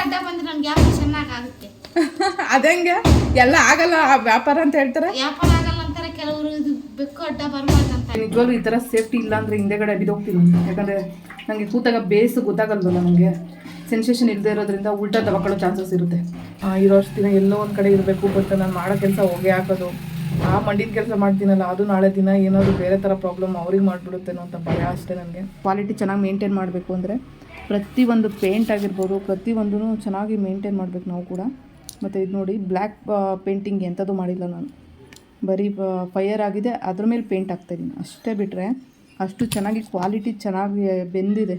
ಅಡ್ಡ ಬಂದ್ರೆ ನನ್ಗೆ ಯಾಕೆ ಚೆನ್ನಾಗಾಗುತ್ತೆ. ಅದಂಗೆ ಎಲ್ಲ ಆಗಲ್ಲ ಆ ವ್ಯಾಪಾರ ಅಂತ ಹೇಳ್ತಾರೆ? ವ್ಯಾಪಾರ ಆಗಲ್ಲ ಅಂತಾರೆ ಕೆಲವರು ಇದು ಬೆಕ್ಕು ಅಡ್ಡ ನಿಜವಾಗ್ಲೂ ಈ ಥರ ಸೇಫ್ಟಿ ಇಲ್ಲ ಅಂದರೆ ಹಿಂದೆಗಡೆ ಬಿದೋಗ್ತೀನಿ ಯಾಕಂದರೆ ನನಗೆ ಕೂತಾಗ ಬೇಸ್ ಗೊತ್ತಾಗಲ್ವಲ್ಲ ನನಗೆ ಸೆನ್ಸೇಷನ್ ಇಲ್ಲದೆ ಇರೋದ್ರಿಂದ ಉಲ್ಟಾ ತಗೊಳ್ಳೋ ಚಾನ್ಸಸ್ ಇರುತ್ತೆ. ಆ, ಇರೋ ಅಷ್ಟು ದಿನ ಎಲ್ಲೋ ಒಂದು ಕಡೆ ಇರಬೇಕು ಬಟ್ ನಾನು ಮಾಡೋ ಕೆಲಸ ಹೋಗಿ ಹಾಕೋದು. ಆ ಮಂಡಿನ ಕೆಲಸ ಮಾಡ್ತೀನಲ್ಲ ಅದು ನಾಳೆ ದಿನ ಏನಾದರೂ ಬೇರೆ ಥರ ಪ್ರಾಬ್ಲಮ್ ಅವ್ರಿಗೆ ಮಾಡಿಬಿಡುತ್ತೇನೋ ಅಂತ ಭಯ ಅಷ್ಟೇ ನನಗೆ. ಕ್ವಾಲಿಟಿ ಚೆನ್ನಾಗಿ ಮೇಂಟೈನ್ ಮಾಡಬೇಕು ಅಂದರೆ ಪ್ರತಿಯೊಂದು ಪೇಂಟ್ ಆಗಿರ್ಬೋದು ಪ್ರತಿಯೊಂದೂ ಚೆನ್ನಾಗಿ ಮೇಂಟೈನ್ ಮಾಡಬೇಕು ನಾವು ಕೂಡ. ಮತ್ತು ಇದು ನೋಡಿ ಬ್ಲ್ಯಾಕ್ ಪೇಂಟಿಂಗ್ ಎಂಥದ್ದು ಮಾಡಿಲ್ಲ ನಾನು. ಬರೀ ಫೈಯರ್ ಆಗಿದೆ, ಅದ್ರ ಮೇಲೆ ಪೇಂಟ್ ಹಾಕ್ತಾಯಿದ್ದೀನಿ ಅಷ್ಟೇ ಬಿಟ್ಟರೆ ಅಷ್ಟು ಚೆನ್ನಾಗಿ ಕ್ವಾಲಿಟಿ ಚೆನ್ನಾಗಿ ಬೆಂದಿದೆ.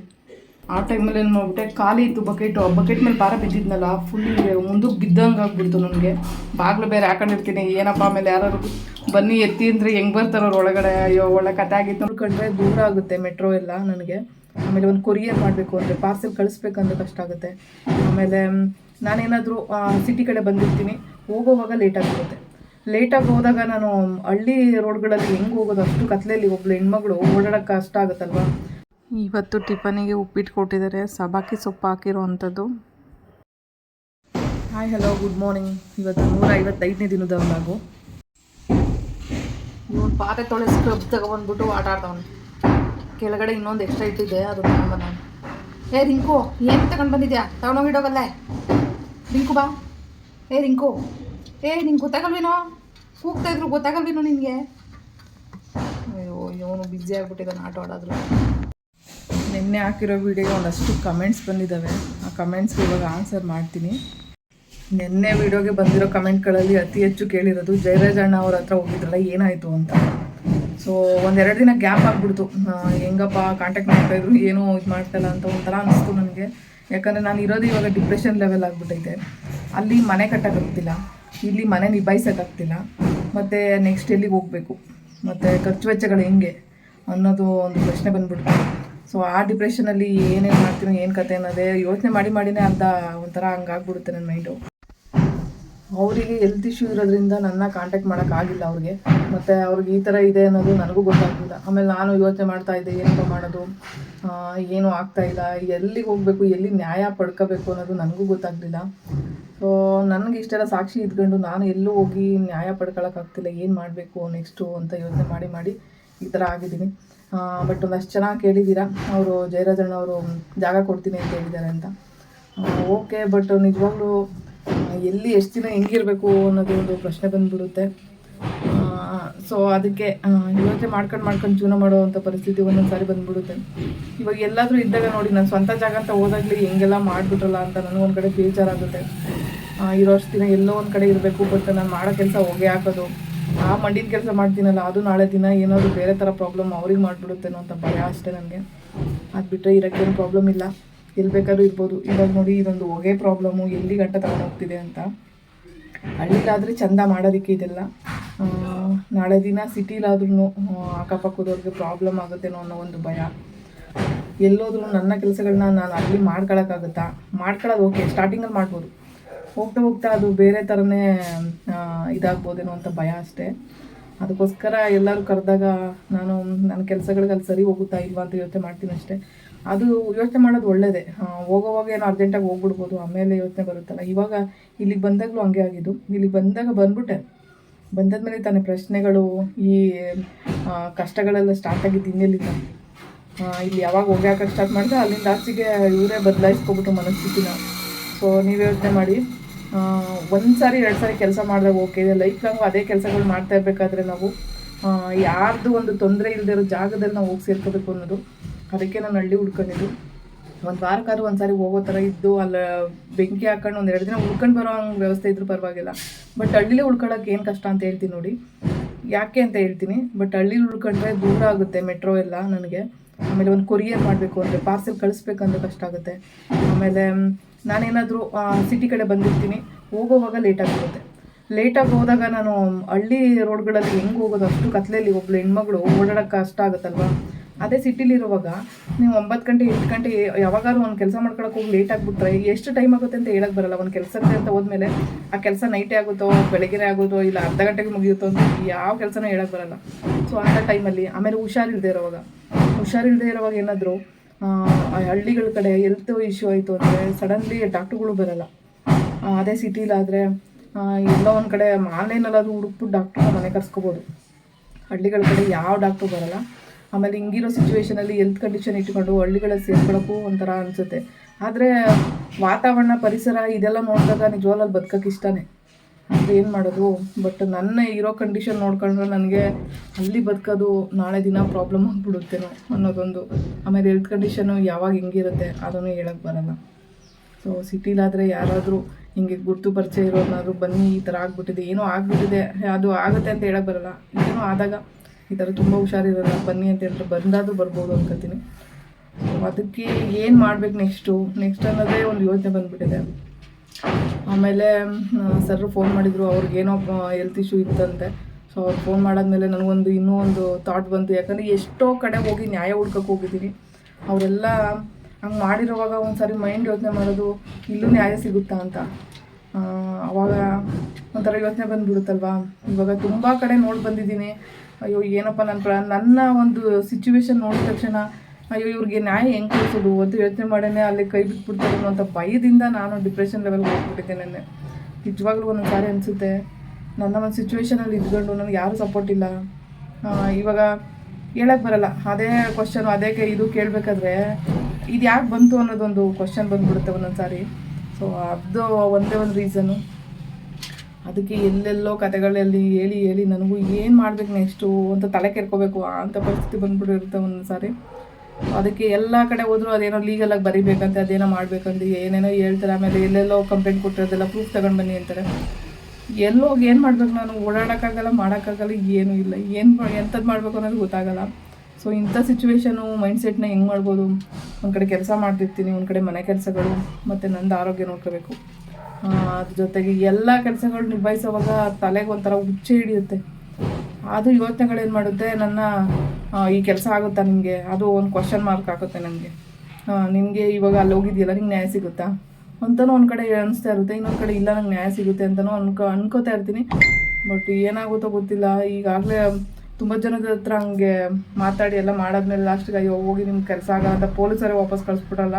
ಆ ಟೈಮಲ್ಲಿ ಏನು ಮಾಡ್ಬಿಟ್ಟೆ ಖಾಲಿ ಇತ್ತು ಬಕೆಟು ಬಕೆಟ್ ಮೇಲೆ ಭಾರ ಬಿದ್ದಿದ್ನಲ್ಲ ಫುಲ್ ಮುಂದಕ್ಕೆ ಬಿದ್ದಂಗೆ ಆಗ್ಬಿಡ್ತು ನನಗೆ. ಬಾಗಿಲು ಬೇರೆ ಹಾಕೊಂಡಿರ್ತೀನಿ, ಏನಪ್ಪ ಆಮೇಲೆ ಯಾರು ಬನ್ನಿ, ಎತ್ತಿ ಅಂದರೆ ಹೆಂಗೆ ಬರ್ತಾರೋ ಒಳಗಡೆ. ಅಯ್ಯೋ, ಒಳ್ಳೆ ಕತೆ ಆಗಿತ್ತು. ನೋಡ್ಕೊಂಡ್ರೆ ದೂರ ಆಗುತ್ತೆ ಮೆಟ್ರೋ ಎಲ್ಲ ನನಗೆ. ಆಮೇಲೆ ಒಂದು ಕೊರಿಯರ್ ಮಾಡಬೇಕು ಅಂದರೆ ಪಾರ್ಸೆಲ್ ಕಳಿಸ್ಬೇಕಂದ್ರೆ ಕಷ್ಟ ಆಗುತ್ತೆ. ಆಮೇಲೆ ನಾನೇನಾದರೂ ಸಿಟಿ ಕಡೆ ಬಂದಿರ್ತೀನಿ ಹೋಗೋವಾಗ ಲೇಟ್ ಆಗಿರುತ್ತೆ ಲೇಟಾಗಿ ಹೋದಾಗ ನಾನು ಹಳ್ಳಿ ರೋಡ್ಗಳಲ್ಲಿ ಹೆಂಗೆ ಹೋಗೋದು ಅಷ್ಟು ಕತ್ಲೆಯಲ್ಲಿ ಒಬ್ಳು ಹೆಣ್ಮಗಳು ಓಡಾಡೋಕ್ಕೆ ಕಷ್ಟ ಆಗುತ್ತಲ್ವಾ? ಇವತ್ತು ಟಿಫನಿಗೆ ಉಪ್ಪಿಟ್ಟು ಕೊಟ್ಟಿದ್ದಾರೆ. ಸಬಾಕಿ ಸೊಪ್ಪು ಹಾಕಿರೋ ಅಂಥದ್ದು ಹಾಯ್ ಹಲೋ ಗುಡ್ ಮಾರ್ನಿಂಗ್ ಇವತ್ತು ನೂರ ಐವತ್ತೈದನೇ ದಿನದವ್ರು ನಾವು ಇವನು ಪಾತ್ರೆ ತೊಳೆ ಸ್ಕ್ರಬ್ ತಗೊಬಂದ್ಬಿಟ್ಟು ಆಟ ಆಡ್ದವನು ಕೆಳಗಡೆ ಇನ್ನೊಂದು ಎಕ್ಸ್ಟ್ರಾ ಇಟ್ಟಿದ್ದೆ, ಅದು ತಗೊಂಡ್ಬಂದ ಏ, ರಿಂಕು, ಏನು ತಗೊಂಡು ಬಂದಿದ್ಯಾ? ತಗೊಂಡೋಗಿಡೋಗಲ್ಲೇ ರಿಂಕು ಬಾ. ಏ, ರಿಂಕು. ಏ, ನಿಂಗೆ ಗೊತ್ತಾಗಲ್ವೇನೋ? ಕೂಗ್ತಾ ಇದ್ರು ಗೊತ್ತಾಗಲ್ವೇನೋ ನಿನಗೆ? ಅಯ್ಯೋ, ಇವನು ಬ್ಯುಸಿ ಆಗ್ಬಿಟ್ಟಿದ್ದಾನೆ ಆಟ ಆಡೋದ್ರು ನಿನ್ನೆ ಹಾಕಿರೋ ವಿಡಿಯೋಗೆ ಒಂದಷ್ಟು ಕಮೆಂಟ್ಸ್ ಬಂದಿದ್ದಾವೆ ಆ ಕಮೆಂಟ್ಸ್ಗೆ ಇವಾಗ ಆನ್ಸರ್ ಮಾಡ್ತೀನಿ. ನಿನ್ನೆ ವಿಡಿಯೋಗೆ ಬಂದಿರೋ ಕಮೆಂಟ್ಗಳಲ್ಲಿ ಅತಿ ಹೆಚ್ಚು ಕೇಳಿರೋದು ಜೈರಾಜಣ್ಣ ಅವ್ರ ಹತ್ರ ಹೋಗಿದ್ರಲ್ಲ, ಏನಾಯಿತು ಅಂತ. ಸೊ ಒಂದೆರಡು ದಿನ ಗ್ಯಾಪ್ ಆಗಿಬಿಡ್ತು. ಹೆಂಗಪ್ಪ ಕಾಂಟ್ಯಾಕ್ಟ್ ಮಾಡ್ತಾಯಿದ್ರು ಏನೋ ಇದು ಮಾಡ್ತಾಯಿಲ್ಲ ಅಂತ ಒಂಥರ ಅನಿಸ್ತು ನನಗೆ. ಯಾಕಂದರೆ ನಾನು ಇರೋದು ಇವಾಗ ಡಿಪ್ರೆಷನ್ ಲೆವೆಲ್ ಆಗಿಬಿಟ್ಟೈತೆ. ಅಲ್ಲಿ ಮನೆ ಕಟ್ಟೋಕ್ಕಾಗ್ತಿಲ್ಲ. ಇಲ್ಲಿ ಮನೆ ನಿಭಾಯಿಸೋಕ್ಕಾಗ್ತಿಲ್ಲ. ಮತ್ತು ನೆಕ್ಸ್ಟ್ ಎಲ್ಲಿಗೆ ಹೋಗಬೇಕು? ಮತ್ತು ಖರ್ಚು ವೆಚ್ಚಗಳು ಹೆಂಗೆ? ಅನ್ನೋದು ಒಂದು ಪ್ರಶ್ನೆ ಬಂದ್ಬಿಡ್ತು. ಸೊ ಆ ಡಿಪ್ರೆಷನಲ್ಲಿ ಏನೇನು ಮಾಡ್ತೀನೋ, ಏನು ಕತೆ ಅನ್ನೋದೇ ಯೋಚನೆ ಮಾಡಿ ಮಾಡಿನೇ ಅರ್ಧ ಒಂಥರ ಹಂಗಾಗ್ಬಿಡುತ್ತೆ ನನ್ನ ಮೈಂಡು ಅವರಿಗೆ ಹೆಲ್ತ್ ಇಶ್ಯೂ ಇರೋದ್ರಿಂದ ನನ್ನ ಕಾಂಟ್ಯಾಕ್ಟ್ ಮಾಡೋಕ್ಕಾಗಿಲ್ಲ ಅವ್ರಿಗೆ. ಮತ್ತು ಅವ್ರಿಗೆ ಈ ಥರ ಇದೆ ಅನ್ನೋದು ನನಗೂ ಗೊತ್ತಾಗ್ತಿಲ್ಲ ಆಮೇಲೆ ನಾನು ಯೋಚನೆ ಮಾಡ್ತಾ ಇದ್ದೆ ಏನಪ್ಪ ಮಾಡೋದು? ಏನು ಏನೂ ಆಗ್ತಾ ಇಲ್ಲ? ಎಲ್ಲಿಗೆ ಹೋಗಬೇಕು? ಎಲ್ಲಿ ನ್ಯಾಯ ಪಡ್ಕೋಬೇಕು ಅನ್ನೋದು ನನಗೂ ಗೊತ್ತಾಗಲಿಲ್ಲ. ಸೊ ನನಗೆ ಇಷ್ಟೆಲ್ಲ ಸಾಕ್ಷಿ ಇದ್ಕೊಂಡು ನಾನು ಎಲ್ಲೂ ಹೋಗಿ ನ್ಯಾಯ ಪಡ್ಕೊಳಕ್ಕಾಗ್ತಿಲ್ಲ ಏನು ಮಾಡಬೇಕು ನೆಕ್ಸ್ಟು ಅಂತ ಯೋಚನೆ ಮಾಡಿ ಮಾಡಿ ಈ ಥರ ಆಗಿದ್ದೀನಿ. ಬಟ್ ಒಂದಷ್ಟು ಚೆನ್ನಾಗಿ ಕೇಳಿದ್ದೀರಾ ಅವರು ಜಯರಾಜಣ್ಣವರು ಜಾಗ ಕೊಡ್ತೀನಿ ಅಂತ ಹೇಳಿದ್ದಾರೆ ಅಂತ. ಓಕೆ ಬಟ್ ನಿಜವಾಗ್ಲೂ ಎಲ್ಲಿ ಎಷ್ಟು ದಿನ ಹೆಂಗಿರಬೇಕು ಅನ್ನೋದು ಒಂದು ಪ್ರಶ್ನೆ ಬಂದ್ಬಿಡುತ್ತೆ. ಸೊ ಅದಕ್ಕೆ ಯೋಚನೆ ಮಾಡ್ಕೊಂಡು ಮಾಡ್ಕೊಂಡು ಜೀವನ ಮಾಡುವಂಥ ಪರಿಸ್ಥಿತಿ ಒಂದೊಂದು ಸಾರಿ ಬಂದ್ಬಿಡುತ್ತೆ. ಇವಾಗ ಎಲ್ಲಾದರೂ ಇದ್ದಾಗ ನೋಡಿ, ನಾನು ಸ್ವಂತ ಜಾಗ ಅಂತ ಹೋದಾಗಲಿ ಹೆಂಗೆಲ್ಲ ಮಾಡಿಬಿಟ್ರಲ್ಲ ಅಂತ ನನಗೊಂದು ಕಡೆ ಬೇಜಾರಾಗುತ್ತೆ ಇರೋ ಅಷ್ಟು ದಿನ ಎಲ್ಲೋ ಒಂದು ಕಡೆ ಇರಬೇಕು ಬಟ್ ನಾನು ಮಾಡೋ ಕೆಲಸ ಹೋಗಿ ಹಾಕೋದು. ಆ ಮಂಡಿನ ಕೆಲಸ ಮಾಡ್ತೀನಲ್ಲ, ಅದು ನಾಳೆ ದಿನ ಏನಾದರೂ ಬೇರೆ ಥರ ಪ್ರಾಬ್ಲಮ್ ಅವ್ರಿಗೆ ಮಾಡಿಬಿಡುತ್ತೇನೋ ಅಂತ ಭಯ ಅಷ್ಟೇ ನನಗೆ. ಅದು ಬಿಟ್ಟರೆ ಇರೋಕ್ಕೇನು ಪ್ರಾಬ್ಲಮ್ ಇಲ್ಲ. ಎಲ್ಲಿ ಬೇಕಾದ್ರೂ ಇರ್ಬೋದು. ಇವಾಗ ನೋಡಿ, ಇದೊಂದು ಹೊಗೆ ಪ್ರಾಬ್ಲಮ್ಮು ಎಲ್ಲಿ ಗಂಟ ತಗೊಂಡು ಹೋಗ್ತಿದೆ ಅಂತ. ಹಳ್ಳಿಲಾದರೆ ಚಂದ ಮಾಡೋದಕ್ಕೆ ಇದೆಲ್ಲ. ನಾಳೆ ದಿನ ಸಿಟಿಲಾದ್ರೂ ಅಕ್ಕಪಕ್ಕದವ್ರಿಗೆ ಪ್ರಾಬ್ಲಮ್ ಆಗುತ್ತೇನೋ ಅನ್ನೋ ಒಂದು ಭಯ. ಎಲ್ಲೋದ್ರೂ ನನ್ನ ಕೆಲಸಗಳನ್ನ ನಾನು ಅಲ್ಲಿ ಮಾಡ್ಕೊಳಕ್ಕಾಗುತ್ತಾ? ಮಾಡ್ಕೊಳ್ಳೋದು ಓಕೆ ಸ್ಟಾರ್ಟಿಂಗಲ್ಲಿ ಮಾಡ್ಬೋದು. ಹೋಗ್ತಾ ಹೋಗ್ತಾ ಅದು ಬೇರೆ ಥರನೇ ಇದಾಗ್ಬೋದೇನೋ ಅಂತ ಭಯ ಅಷ್ಟೇ. ಅದಕ್ಕೋಸ್ಕರ ಎಲ್ಲರೂ ಕರೆದಾಗ ನಾನು, ನನ್ನ ಕೆಲಸಗಳಿಗೆ ಅಲ್ಲಿ ಸರಿ ಹೋಗುತ್ತಾ ಇಲ್ವಾ ಅಂತ ಯೋಚನೆ ಮಾಡ್ತೀನಿ ಅಷ್ಟೇ. ಅದು ಯೋಚನೆ ಮಾಡೋದು ಒಳ್ಳೆಯದೇ ಹೋಗೋವಾಗ ಏನೋ ಅರ್ಜೆಂಟಾಗಿ ಹೋಗ್ಬಿಡ್ಬೋದು, ಆಮೇಲೆ ಯೋಚನೆ ಬರುತ್ತಲ್ಲ. ಇವಾಗ ಇಲ್ಲಿಗೆ ಬಂದಾಗಲೂ ಹಂಗೆ ಆಗಿದ್ದು. ಇಲ್ಲಿಗೆ ಬಂದಾಗ ಬಂದ್ಬಿಟ್ಟೆ. ಬಂದಾದ್ಮೇಲೆ ತಾನೇ ಪ್ರಶ್ನೆಗಳು, ಈ ಕಷ್ಟಗಳೆಲ್ಲ ಸ್ಟಾರ್ಟ್ ಆಗಿದ್ದು ಇನ್ನೆಲ್ಲಿಂದ? ಇಲ್ಲಿ ಯಾವಾಗ ಹೋಗ್ಯಾಕೆ ಸ್ಟಾರ್ಟ್ ಮಾಡಿದ್ರೆ ಅಲ್ಲಿಂದ ಆಚೆಗೆ ಇವರೇ ಬದಲಾಯಿಸ್ಕೊಬಿಟ್ಟು ಮನಸ್ಥಿತಿನ. ಸೊ ನೀವು ಯೋಚನೆ ಮಾಡಿ. ಒಂದು ಸಾರಿ, ಎರಡು ಸಾರಿ ಕೆಲಸ ಮಾಡಿದಾಗ ಓಕೆ ಲೈಫ್ ಲಾಂಗ್ ಅದೇ ಕೆಲಸಗಳು ಮಾಡ್ತಾ ಇರಬೇಕಾದ್ರೆ ನಾವು ಯಾರ್ದು ಒಂದು ತೊಂದರೆ ಇಲ್ಲದೆ ಇರೋ ಜಾಗದಲ್ಲಿ ನಾವು ಹೋಗಿ ಸೇರ್ಕೋಬೇಕು ಅನ್ನೋದು ಅದಕ್ಕೆ ನಾನು ಹಳ್ಳಿ ಹುಡ್ಕೊಂಡಿದ್ದು. ಒಂದು ವಾರಕ್ಕಾದ್ರೂ ಒಂದು ಸಾರಿ ಹೋಗೋ ಥರ ಇದ್ದು ಅಲ್ಲಿ, ಬೆಂಕಿ ಹಾಕೊಂಡು ಒಂದು ಎರಡು ದಿನ ಉಳ್ಕೊಂಡು ಬರೋ ಹಂಗೆ ವ್ಯವಸ್ಥೆ ಇದ್ರೂ ಪರವಾಗಿಲ್ಲ. ಬಟ್ ಹಳ್ಳಿಲೇ ಉಳ್ಕೊಳ್ಳೋಕೆ ಏನು ಕಷ್ಟ ಅಂತ ಹೇಳ್ತೀನಿ ನೋಡಿ. ಯಾಕೆ ಅಂತ ಹೇಳ್ತೀನಿ ಬಟ್ ಹಳ್ಳಿಲಿ ಉಳ್ಕೊಂಡ್ರೆ ದೂರ ಆಗುತ್ತೆ ಮೆಟ್ರೋ ಎಲ್ಲ ನನಗೆ. ಆಮೇಲೆ ಒಂದು ಕೊರಿಯರ್ ಮಾಡಬೇಕು ಅಂದರೆ ಪಾರ್ಸೆಲ್ ಕಳಿಸ್ಬೇಕಂದ್ರೆ ಕಷ್ಟ ಆಗುತ್ತೆ. ಆಮೇಲೆ ನಾನೇನಾದರೂ ಸಿಟಿ ಕಡೆ ಬಂದಿರ್ತೀನಿ, ಹೋಗೋವಾಗ ಲೇಟ್ ಆಗಿರುತ್ತೆ ಲೇಟಾಗಿ ಹೋದಾಗ ನಾನು ಹಳ್ಳಿ ರೋಡ್ಗಳಲ್ಲಿ ಹೆಂಗೆ ಹೋಗೋದು, ಅಷ್ಟು ಕತ್ಲೆಯಲ್ಲಿ ಒಬ್ಬಳು ಹೆಣ್ಮಗಳು ಓಡಾಡೋಕ್ಕೆ ಕಷ್ಟ ಆಗುತ್ತಲ್ವಾ? ಅದೇ ಸಿಟಿಲಿರುವಾಗ ನೀವು ಒಂಬತ್ತು ಗಂಟೆ, ಎಂಟು ಗಂಟೆ ಯಾವಾಗಾದ್ರೂ ಒಂದು ಕೆಲಸ ಮಾಡ್ಕೊಳಕ್ಕೆ ಹೋಗಿ ಲೇಟ್ ಆಗಿಬಿಟ್ರೆ ಎಷ್ಟು ಟೈಮ್ ಆಗುತ್ತೆ ಅಂತ ಹೇಳಕ್ಕೆ ಬರಲ್ಲ. ಒಂದು ಕೆಲಸಕ್ಕೆ ಅಂತ ಹೋದ್ಮೇಲೆ ಆ ಕೆಲಸ ನೈಟೇ ಆಗುತ್ತೋ ಬೆಳಗ್ಗೆ ಆಗುತ್ತೋ, ಇಲ್ಲ ಅರ್ಧ ಗಂಟೆಗೆ ಮುಗಿಯುತ್ತೋ ಅಂತ ಯಾವ ಕೆಲಸನೂ ಹೇಳಕ್ಕೆ ಬರಲ್ಲ. ಸೊ ಅಂಥ ಟೈಮಲ್ಲಿ ಆಮೇಲೆ ಹುಷಾರಿಲ್ಲದೆ ಇರೋವಾಗ ಹುಷಾರಿಲ್ಲದೆ ಇರೋವಾಗ ಏನಾದರೂ ಹಳ್ಳಿಗಳ ಕಡೆ ಹೆಲ್ತ್ ಇಶ್ಯೂ ಆಯಿತು ಅಂದರೆ ಸಡನ್ಲಿ ಡಾಕ್ಟ್ರುಗಳು ಬರಲ್ಲ. ಅದೇ ಸಿಟಿಲಾದರೆ ಎಲ್ಲೋ ಒಂದು ಕಡೆ ಆನ್ಲೈನಲ್ಲಾದರೂ ಹುಡುಕ್ಬಿಟ್ಟು ಡಾಕ್ಟ್ರನ್ನ ಮನೆ ಕರ್ಸ್ಕೋಬೋದು. ಹಳ್ಳಿಗಳ ಕಡೆ ಯಾವ ಡಾಕ್ಟ್ರು ಬರಲ್ಲ. ಆಮೇಲೆ ಹಿಂಗಿರೋ ಸಿಚುವೇಶನಲ್ಲಿ ಹೆಲ್ತ್ ಕಂಡೀಷನ್ ಇಟ್ಕೊಂಡು ಹಳ್ಳಿಗಳಲ್ಲಿ ಸೇರ್ಕೊಳ್ಳೋಕ್ಕೂ ಒಂಥರ ಅನಿಸುತ್ತೆ. ಆದರೆ ವಾತಾವರಣ, ಪರಿಸರ ಇದೆಲ್ಲ ನೋಡಿದಾಗ ನಿಜವಾಗ್ಲೂ ಅಲ್ಲಿ ಬದುಕಕ್ಕೆ ಇಷ್ಟನೇ. ಆದರೆ ಏನು ಮಾಡೋದು? ಬಟ್ ನನ್ನ ಇರೋ ಕಂಡೀಷನ್ ನೋಡ್ಕೊಂಡ್ರೆ ನನಗೆ ಅಲ್ಲಿ ಬದುಕೋದು ನಾಳೆ ದಿನ ಪ್ರಾಬ್ಲಮ್ ಆಗಿಬಿಡುತ್ತೇನೋ ಅನ್ನೋದೊಂದು. ಆಮೇಲೆ ಹೆಲ್ತ್ ಕಂಡೀಷನು ಯಾವಾಗ ಹೆಂಗಿರುತ್ತೆ ಅದನ್ನು ಹೇಳೋಕ್ಕೆ ಬರಲ್ಲ. ಸೊ ಸಿಟಿಲಾದರೆ ಯಾರಾದರೂ ಹಿಂಗೆ ಗುರ್ತು ಪರಿಚಯ ಇರೋರ್ನಾದ್ರು ಬನ್ನಿ, ಈ ಥರ ಆಗಿಬಿಟ್ಟಿದೆ, ಏನೋ ಆಗಿಬಿಟ್ಟಿದೆ, ಅದು ಆಗುತ್ತೆ ಅಂತ ಹೇಳಕ್ಕೆ ಬರಲ್ಲ. ಏನೋ ಆದಾಗ ಈ ಥರ ತುಂಬ ಹುಷಾರಿರಲ್ಲ ಬನ್ನಿ ಅಂತ ಹೇಳಿದ್ರೆ ಬಂದಾದರೂ ಬರ್ಬೋದು ಅನ್ಕೋತೀನಿ. ಅದಕ್ಕೆ ಏನು ಮಾಡ್ಬೇಕು ನೆಕ್ಸ್ಟು ನೆಕ್ಸ್ಟ್ ಅನ್ನೋದೇ ಒಂದು ಯೋಚನೆ ಬಂದುಬಿಟ್ಟಿದೆ. ಆಮೇಲೆ ಸರ್ ಫೋನ್ ಮಾಡಿದರು ಅವ್ರಿಗೇನೋ ಹೆಲ್ತ್ ಇಶ್ಯೂ ಇತ್ತಂತೆ. ಸೊ ಅವ್ರು ಫೋನ್ ಮಾಡಾದ್ಮೇಲೆ ನನಗೊಂದು ಇನ್ನೂ ಒಂದು ಥಾಟ್ ಬಂತು. ಯಾಕಂದರೆ ಎಷ್ಟೋ ಕಡೆ ಹೋಗಿ ನ್ಯಾಯ ಹುಡ್ಕಕ್ಕೆ ಹೋಗಿದ್ದೀನಿ. ಅವರೆಲ್ಲ ಹಂಗೆ ಮಾಡಿರೋವಾಗ ಒಂದು ಸಾರಿ ಮೈಂಡ್ ಯೋಚನೆ ಮಾಡೋದು, ಇಲ್ಲೂ ನ್ಯಾಯ ಸಿಗುತ್ತಾ ಅಂತ. ಅವಾಗ ಒಂಥರ ಯೋಚನೆ ಬಂದ್ಬಿಡುತ್ತಲ್ವಾ? ಇವಾಗ ತುಂಬ ಕಡೆ ನೋಡಿ ಬಂದಿದ್ದೀನಿ. ಅಯ್ಯೋ, ಏನಪ್ಪ ನನ್ನ ಪ್ರ, ನನ್ನ ಒಂದು ಸಿಚುವೇಶನ್ ನೋಡಿದ ತಕ್ಷಣ, ಅಯ್ಯೋ, ಇವ್ರಿಗೆ ನ್ಯಾಯ ಹೆಂಗೆ ಕೊಡಿಸೋದು ಅಂತ ಯೋಚನೆ ಮಾಡೇನೆ ಅಲ್ಲಿ ಕೈ ಬಿಟ್ಬಿಡ್ತಾರೆ ಅನ್ನೋ ಭಯದಿಂದ ನಾನು ಡಿಪ್ರೆಷನ್ ಲೆವೆಲ್ ಹೋಗ್ಬಿಟ್ಟಿದ್ದೇನೆ ನಿಜವಾಗ್ಲೂ ಒಂದೊಂದು ಸಾರಿ ಅನಿಸುತ್ತೆ. ನನ್ನ ಒಂದು ಸಿಚುವೇಶನಲ್ಲಿ ಇದ್ಕೊಂಡು ನನಗೆ ಯಾರೂ ಸಪೋರ್ಟ್ ಇಲ್ಲ. ಇವಾಗ ಹೇಳಕ್ಕೆ ಬರಲ್ಲ. ಅದೇ ಕ್ವಶನ್ ಅದೇ ಇದು ಕೇಳಬೇಕಾದ್ರೆ ಇದು ಯಾಕೆ ಬಂತು ಅನ್ನೋದೊಂದು ಕ್ವಶನ್ ಬಂದ್ಬಿಡುತ್ತೆ ಒಂದೊಂದು ಸಾರಿ ಸೊ ಅದು ಒಂದೇ ಒಂದು ರೀಸನು ಅದಕ್ಕೆ ಎಲ್ಲೆಲ್ಲೋ ಕತೆಗಳಲ್ಲಿ ಹೇಳಿ ಹೇಳಿ ನನಗೂ ಏನು ಮಾಡ್ಬೇಕು ನೆಕ್ಸ್ಟು ಅಂತ ತಲೆ ಕೆರ್ಕೋಬೇಕು ಅಂತ ಪರಿಸ್ಥಿತಿ ಬಂದ್ಬಿಟ್ಟಿರುತ್ತೆ ಒಂದೊಂದು ಸಾರಿ ಅದಕ್ಕೆ ಎಲ್ಲ ಕಡೆ ಹೋದರೂ ಅದೇನೋ ಲೀಗಲಾಗಿ ಬರಿಬೇಕಂತೆ, ಅದೇನೋ ಮಾಡಬೇಕಂತೆ, ಏನೇನೋ ಹೇಳ್ತಾರೆ, ಆಮೇಲೆ ಎಲ್ಲೆಲ್ಲೋ ಕಂಪ್ಲೇಂಟ್ ಕೊಟ್ಟಿರೋದೆಲ್ಲ ಪ್ರೂಫ್ ತಗೊಂಡು ಬನ್ನಿ ಅಂತಾರೆ. ಎಲ್ಲೋಗಿ ಏನು ಮಾಡ್ಬೇಕು ನಾನು? ಓಡಾಡೋಕ್ಕಾಗಲ್ಲ, ಮಾಡೋಕ್ಕಾಗಲ್ಲ, ಏನೂ ಇಲ್ಲ. ಏನು ಎಂಥದ್ದು ಮಾಡಬೇಕು ಅನ್ನೋದು ಗೊತ್ತಾಗಲ್ಲ. ಸೊ ಇಂಥ ಸಿಚುವೇಶನು ಮೈಂಡ್ಸೆಟ್ನ ಹೆಂಗೆ ಮಾಡ್ಬೋದು? ಒಂದು ಕಡೆ ಕೆಲಸ ಮಾಡ್ತಿರ್ತೀನಿ, ಒಂದು ಕಡೆ ಮನೆ ಕೆಲಸಗಳು, ಮತ್ತು ನಂದು ಆರೋಗ್ಯ ನೋಡ್ಕೋಬೇಕು. ಅದ್ರ ಜೊತೆಗೆ ಎಲ್ಲ ಕೆಲಸಗಳು ನಿಭಾಯಿಸೋವಾಗ ತಲೆಗೆ ಒಂಥರ ಹುಚ್ಚೆ ಹಿಡಿಯುತ್ತೆ. ಅದು ಯೋಚನೆಗಳೇನು ಮಾಡುತ್ತೆ? ನನ್ನ ಈ ಕೆಲಸ ಆಗುತ್ತಾ ನಿಮಗೆ? ಅದು ಒಂದು ಕ್ವಶನ್ ಮಾರ್ಕ್ ಆಗುತ್ತೆ ನನಗೆ ನಿಮಗೆ ಇವಾಗ ಅಲ್ಲಿ ಹೋಗಿದೆಯಲ್ಲ ನಿಂಗೆ ನ್ಯಾಯ ಸಿಗುತ್ತಾ? ಅಂತಲೂ ಒಂದು ಕಡೆ ಅನಿಸ್ತಾ ಇರುತ್ತೆ, ಇನ್ನೊಂದು ಕಡೆ ಇಲ್ಲ, ನಂಗೆ ನ್ಯಾಯ ಸಿಗುತ್ತೆ ಅಂತಲೂ ಅನ್ಕೊ, ಅನ್ಕೋತಾ ಇರ್ತೀನಿ. ಬಟ್ ಏನಾಗುತ್ತೋ ಗೊತ್ತಿಲ್ಲ, ಈಗಾಗಲೇ ತುಂಬ ಜನದ ಹತ್ರ ಹಂಗೆ ಮಾತಾಡಿ ಎಲ್ಲ ಮಾಡಾದ್ಮೇಲೆ ಲಾಸ್ಟಿಗೆ ಅಯ್ಯೋ ಹೋಗಿ ನಿಮ್ಗೆ ಕೆಲಸ ಆಗಲ್ಲ ಅಂತ ಪೊಲೀಸರೇ ವಾಪಸ್ ಕಳಿಸ್ಬಿಟ್ರಲ್ಲ?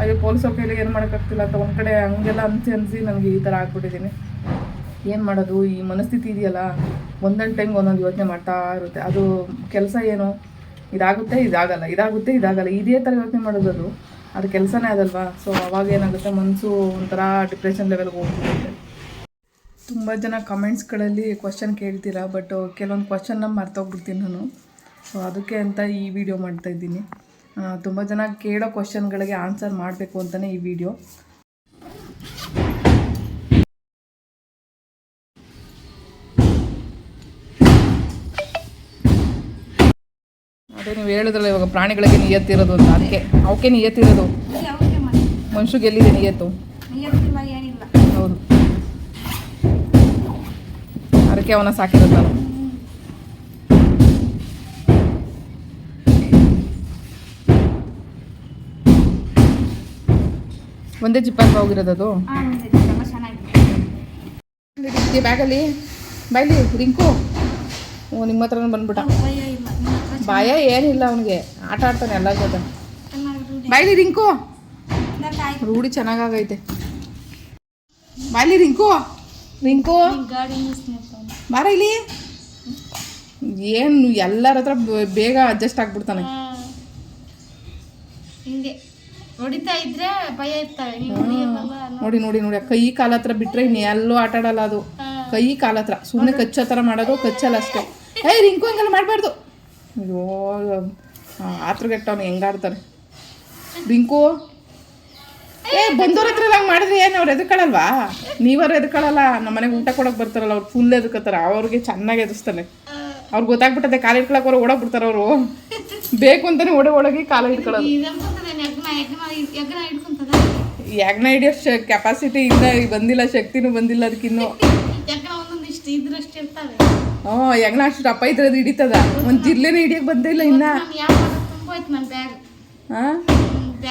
ಅಯ್ಯೋ ಪೊಲೀಸ್ ಕೈಲಿ ಏನು ಮಾಡೋಕ್ಕಾಗ್ತಿಲ್ಲ ಅಂತ ಒಂದು ಕಡೆ ಹಂಗೆಲ್ಲ ಅನಿಸಿ ಅನಿಸಿ ನನಗೆ ಈ ಥರ ಆಗ್ಬಿಟ್ಟಿದ್ದೀನಿ ಏನು ಮಾಡೋದು? ಈ ಮನಸ್ಥಿತಿ ಇದೆಯಲ್ಲ? ಒಂದೊಂದು ಟೈಮ್ ಒಂದೊಂದು ಯೋಚನೆ ಮಾಡ್ತಾ ಇರುತ್ತೆ. ಅದು ಕೆಲಸ ಏನು? ಇದಾಗುತ್ತೆ, ಇದಾಗಲ್ಲ. ಇದಾಗುತ್ತೆ, ಇದಾಗಲ್ಲ. ಇದೇ ಥರ ಯೋಚನೆ ಮಾಡೋದು ಅದು. ಅದು ಕೆಲಸನೇ ಅದಲ್ವಾ? ಸೊ ಅವಾಗ ಏನಾಗುತ್ತೆ? ಮನಸ್ಸು ಒಂಥರ ಡಿಪ್ರೆಷನ್ ಲೆವೆಲ್ಗೆ ಹೋಗ್ಬಿಡುತ್ತೆ. ತುಂಬ ಜನ ಕಮೆಂಟ್ಸ್ಗಳಲ್ಲಿ ಕ್ವಶನ್ ಕೇಳ್ತೀರಾ ಬಟ್ ಕೆಲವೊಂದು ಕ್ವಶನ್ನ ಮರ್ತೋಗ್ಬಿಡ್ತೀನಿ ನಾನು. ಸೊ ಅದಕ್ಕೆ ಅಂತ ಈ ವಿಡಿಯೋ ಮಾಡ್ತಾ ಇದ್ದೀನಿ. ತುಂಬ ಜನ ಕೇಳೋ ಕ್ವಶನ್ಗಳಿಗೆ ಆನ್ಸರ್ ಮಾಡಬೇಕು ಅಂತಲೇ ಈ ವಿಡಿಯೋ ಅದೇ ನೀವು ಹೇಳಿದ್ರಲ್ಲ ಇವಾಗ ಪ್ರಾಣಿಗಳಿಗೆ ನಿಯತ್ತಿರೋದು ಅಂತ. ಅದಕ್ಕೆ ಅವಕ್ಕೆ ನಿಯತ್ತಿರೋದು. ಮನುಷ್ಯಗೆ ಎಲ್ಲಿದೆ ನಿಯತ್ತು? ಅದಕ್ಕೆ ಅವನ ಸಾಕಿರೋದು ನಾನು. ಒಂದೇ ಜಿಪ್ಪಲ್ಲಿ ಹೋಗಿರೋದು ಅದು? ಬ್ಯಾಗಲ್ಲಿ? ಬಾಯ್ಲಿ ರಿಂಕು? ಓ ನಿಮ್ಮ ಹತ್ರನೂ ಬಂದ್ಬಿಟ್ಟ. ಭಯ ಏನಿಲ್ಲ ಅವನಿಗೆ. ಆಟ ಆಡ್ತಾನೆ ಎಲ್ಲ ಜೊತೆ. ಬೈಲಿ ಬಾಯ್ಲಿ ರಿಂಕು? ರೂಢಿ ಚೆನ್ನಾಗೈತೆ ಬಾಯ್ಲಿ ರಿಂಕು? ರಿಂಕು? ಬಾರ ಇಲ್ಲಿ. ಏನು ಎಲ್ಲರ ಹತ್ರ ಬೇಗ ಅಡ್ಜಸ್ಟ್ ಆಗ್ಬಿಡ್ತಾನೆ. ಹಿಂಗೆ ಹೊಡಿತಾ ಇದ್ರೆ ಭಯ ನೋಡಿ ನೋಡಿ ನೋಡಿ ಕೈ ಕಾಲ ಹತ್ರ ಬಿಟ್ರೆ ಇನ್ನು ಎಲ್ಲೂ ಆಟ ಆಡಲ್ಲ ಅದು. ಕೈ ಕಾಲ ಹತ್ರ. ಸುಮ್ಮನೆ ಕಚ್ಚೋ ಥರ ಮಾಡೋದು ಕಚ್ಚಲ್ಲ ಅಷ್ಟೇ. ಏಯ್ ರಿಂಕು ಹಂಗೆಲ್ಲ ಮಾಡಬಾರ್ದು. ಅಯ್ಯೋ ಆತ್ರಗೆಟ್ಟವನು ಹೆಂಗಾಡ್ತಾನೆ. ರಿಂಕು ಏ ಬಂದವ್ರ ಹತ್ರ ಹಂಗೆ ಮಾಡಿದ್ರೆ ಏನು ಅವ್ರು ಎದ್ಕೊಳ್ಳಲ್ವಾ ನೀವರು ಎದ್ಕೊಳ್ಳಲ್ಲ ನಮ್ಮ ಮನೆಗೆ ಊಟ ಕೊಡೋಕೆ ಬರ್ತಾರಲ್ಲ ಅವ್ರು ಫುಲ್ ಎದ್ಕೋತಾರೆ ಅವ್ರಿಗೆ ಚೆನ್ನಾಗಿ ಎದುಸ್ತಾನೆ. ಅವ್ರು ಗೊತ್ತಾಗ್ಬಿಟ್ಟದೆ ಕಾಲು ಇಟ್ಕೊಳಕ್ಕೆ ಅವ್ರು ಓಡೋಗ್ಬಿಡ್ತಾರೆ ಅವರು. ಬೇಕು ಅಂತಾನೆ ಓಡ ಓಡೋಗಿ ಕಾಲು ಇಟ್ಕೊಳ್ಳೋದು ಯಜ್ಞ ಹಿಡಿಯೋ ಕೆಪಾಸಿಟಿ ಇಲ್ಲ ಬಂದಿಲ್ಲ ಶಕ್ತಿನೂ ಬಂದಿಲ್ಲ ಅದಕ್ಕಿನ್ನೂ ಹ್ಞೂ ಯಜ್ಞ ಅಷ್ಟು ಅಪ್ಪ ಅದು ಹಿಡಿತದ. ಒಂದು ಜಿರ್ಲೆನೇ ಹಿಡಿಯಕ್ಕೆ ಬಂದಿಲ್ಲ ಇನ್ನ. ಹಾಂ?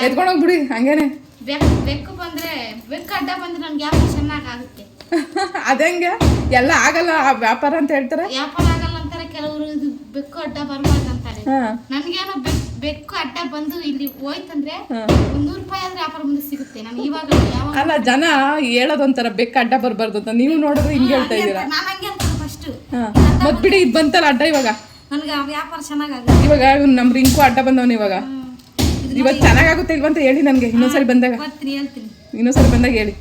ಎತ್ಕೊಂಡೋಗ್ಬಿಡಿ ಹಂಗೇನೆ. ಬೆಕ್ಕು ಬೆಕ್ಕು ಬಂದ್ರೆ ಬೆಕ್ಕು ಅಡ್ಡ ಬಂದ್ರೆ ನನ್ಗೆ ಯಾವ ಚೆನ್ನಾಗಿ ಆಗುತ್ತೆ. ಅದಂಗೆ ಎಲ್ಲ ಆಗಲ್ಲ ಆ ವ್ಯಾಪಾರ ಅಂತ ಹೇಳ್ತಾರೆ? ವ್ಯಾಪಾರ ಆಗಲ್ಲ ಅಂತಾರೆ ಕೆಲವರು ಇದು ಬೆಕ್ಕು ಅಡ್ಡ ಬರಬಾರ್ದು ಅಂತಾರೆ. ಹಾಂ. ನನ್ಗೇನೋ ಬೆಕ್ ಬೆಕ್ಕು ಅಡ್ಡ ಬಂದು ಇಲ್ಲಿ ಹೋಯ್ತಂದ್ರೆ ಹಾಂ. ಮುನ್ನೂರು ರೂಪಾಯಿ ಆದ್ರೆ ವ್ಯಾಪಾರ ಮುಂದೆ ಸಿಗುತ್ತೆ. ನಾನು ಇವಾಗ ಅಲ್ಲ ಜನ ಹೇಳೋದೊಂಥರ ಬೆಕ್ಕ ಅಡ್ಡ ಬರಬಾರ್ದು ಅಂತ ನೀವು ನೋಡಿದ್ರೆ ಹಿಂಗೆ ಹೇಳ್ತಾ ಇದ್ದೀರಾ? ನಾನು ಹಂಗೆ ಅಂತಾರೆ ಫಸ್ಟ್ ಹಾಂ. ಮತ್ ಬಿಡಿ ಇದು ಬಂತಲ್ಲ ಅಡ್ಡ ಇವಾಗ? ನನ್ಗೆ ಆ ವ್ಯಾಪಾರ ಚೆನ್ನಾಗಾಗುತ್ತೆ ಇವಾಗ ಇವ್ನು ನಮ್ಮ ರಿಂಕು ಅಡ್ಡ ಬಂದವನು ಇವಾಗ? ಇವಾಗ ಚೆನ್ನಾಗಾಗುತ್ತೆ ಇಲ್ವಂತ ಹೇಳಿ ನನಗೆ ಇನ್ನೊಂದ್ಸರಿ ಬಂದಾಗ. ಇನ್ನೊಂದ್ಸರಿ ಬಂದಾಗ ಹೇಳಿ.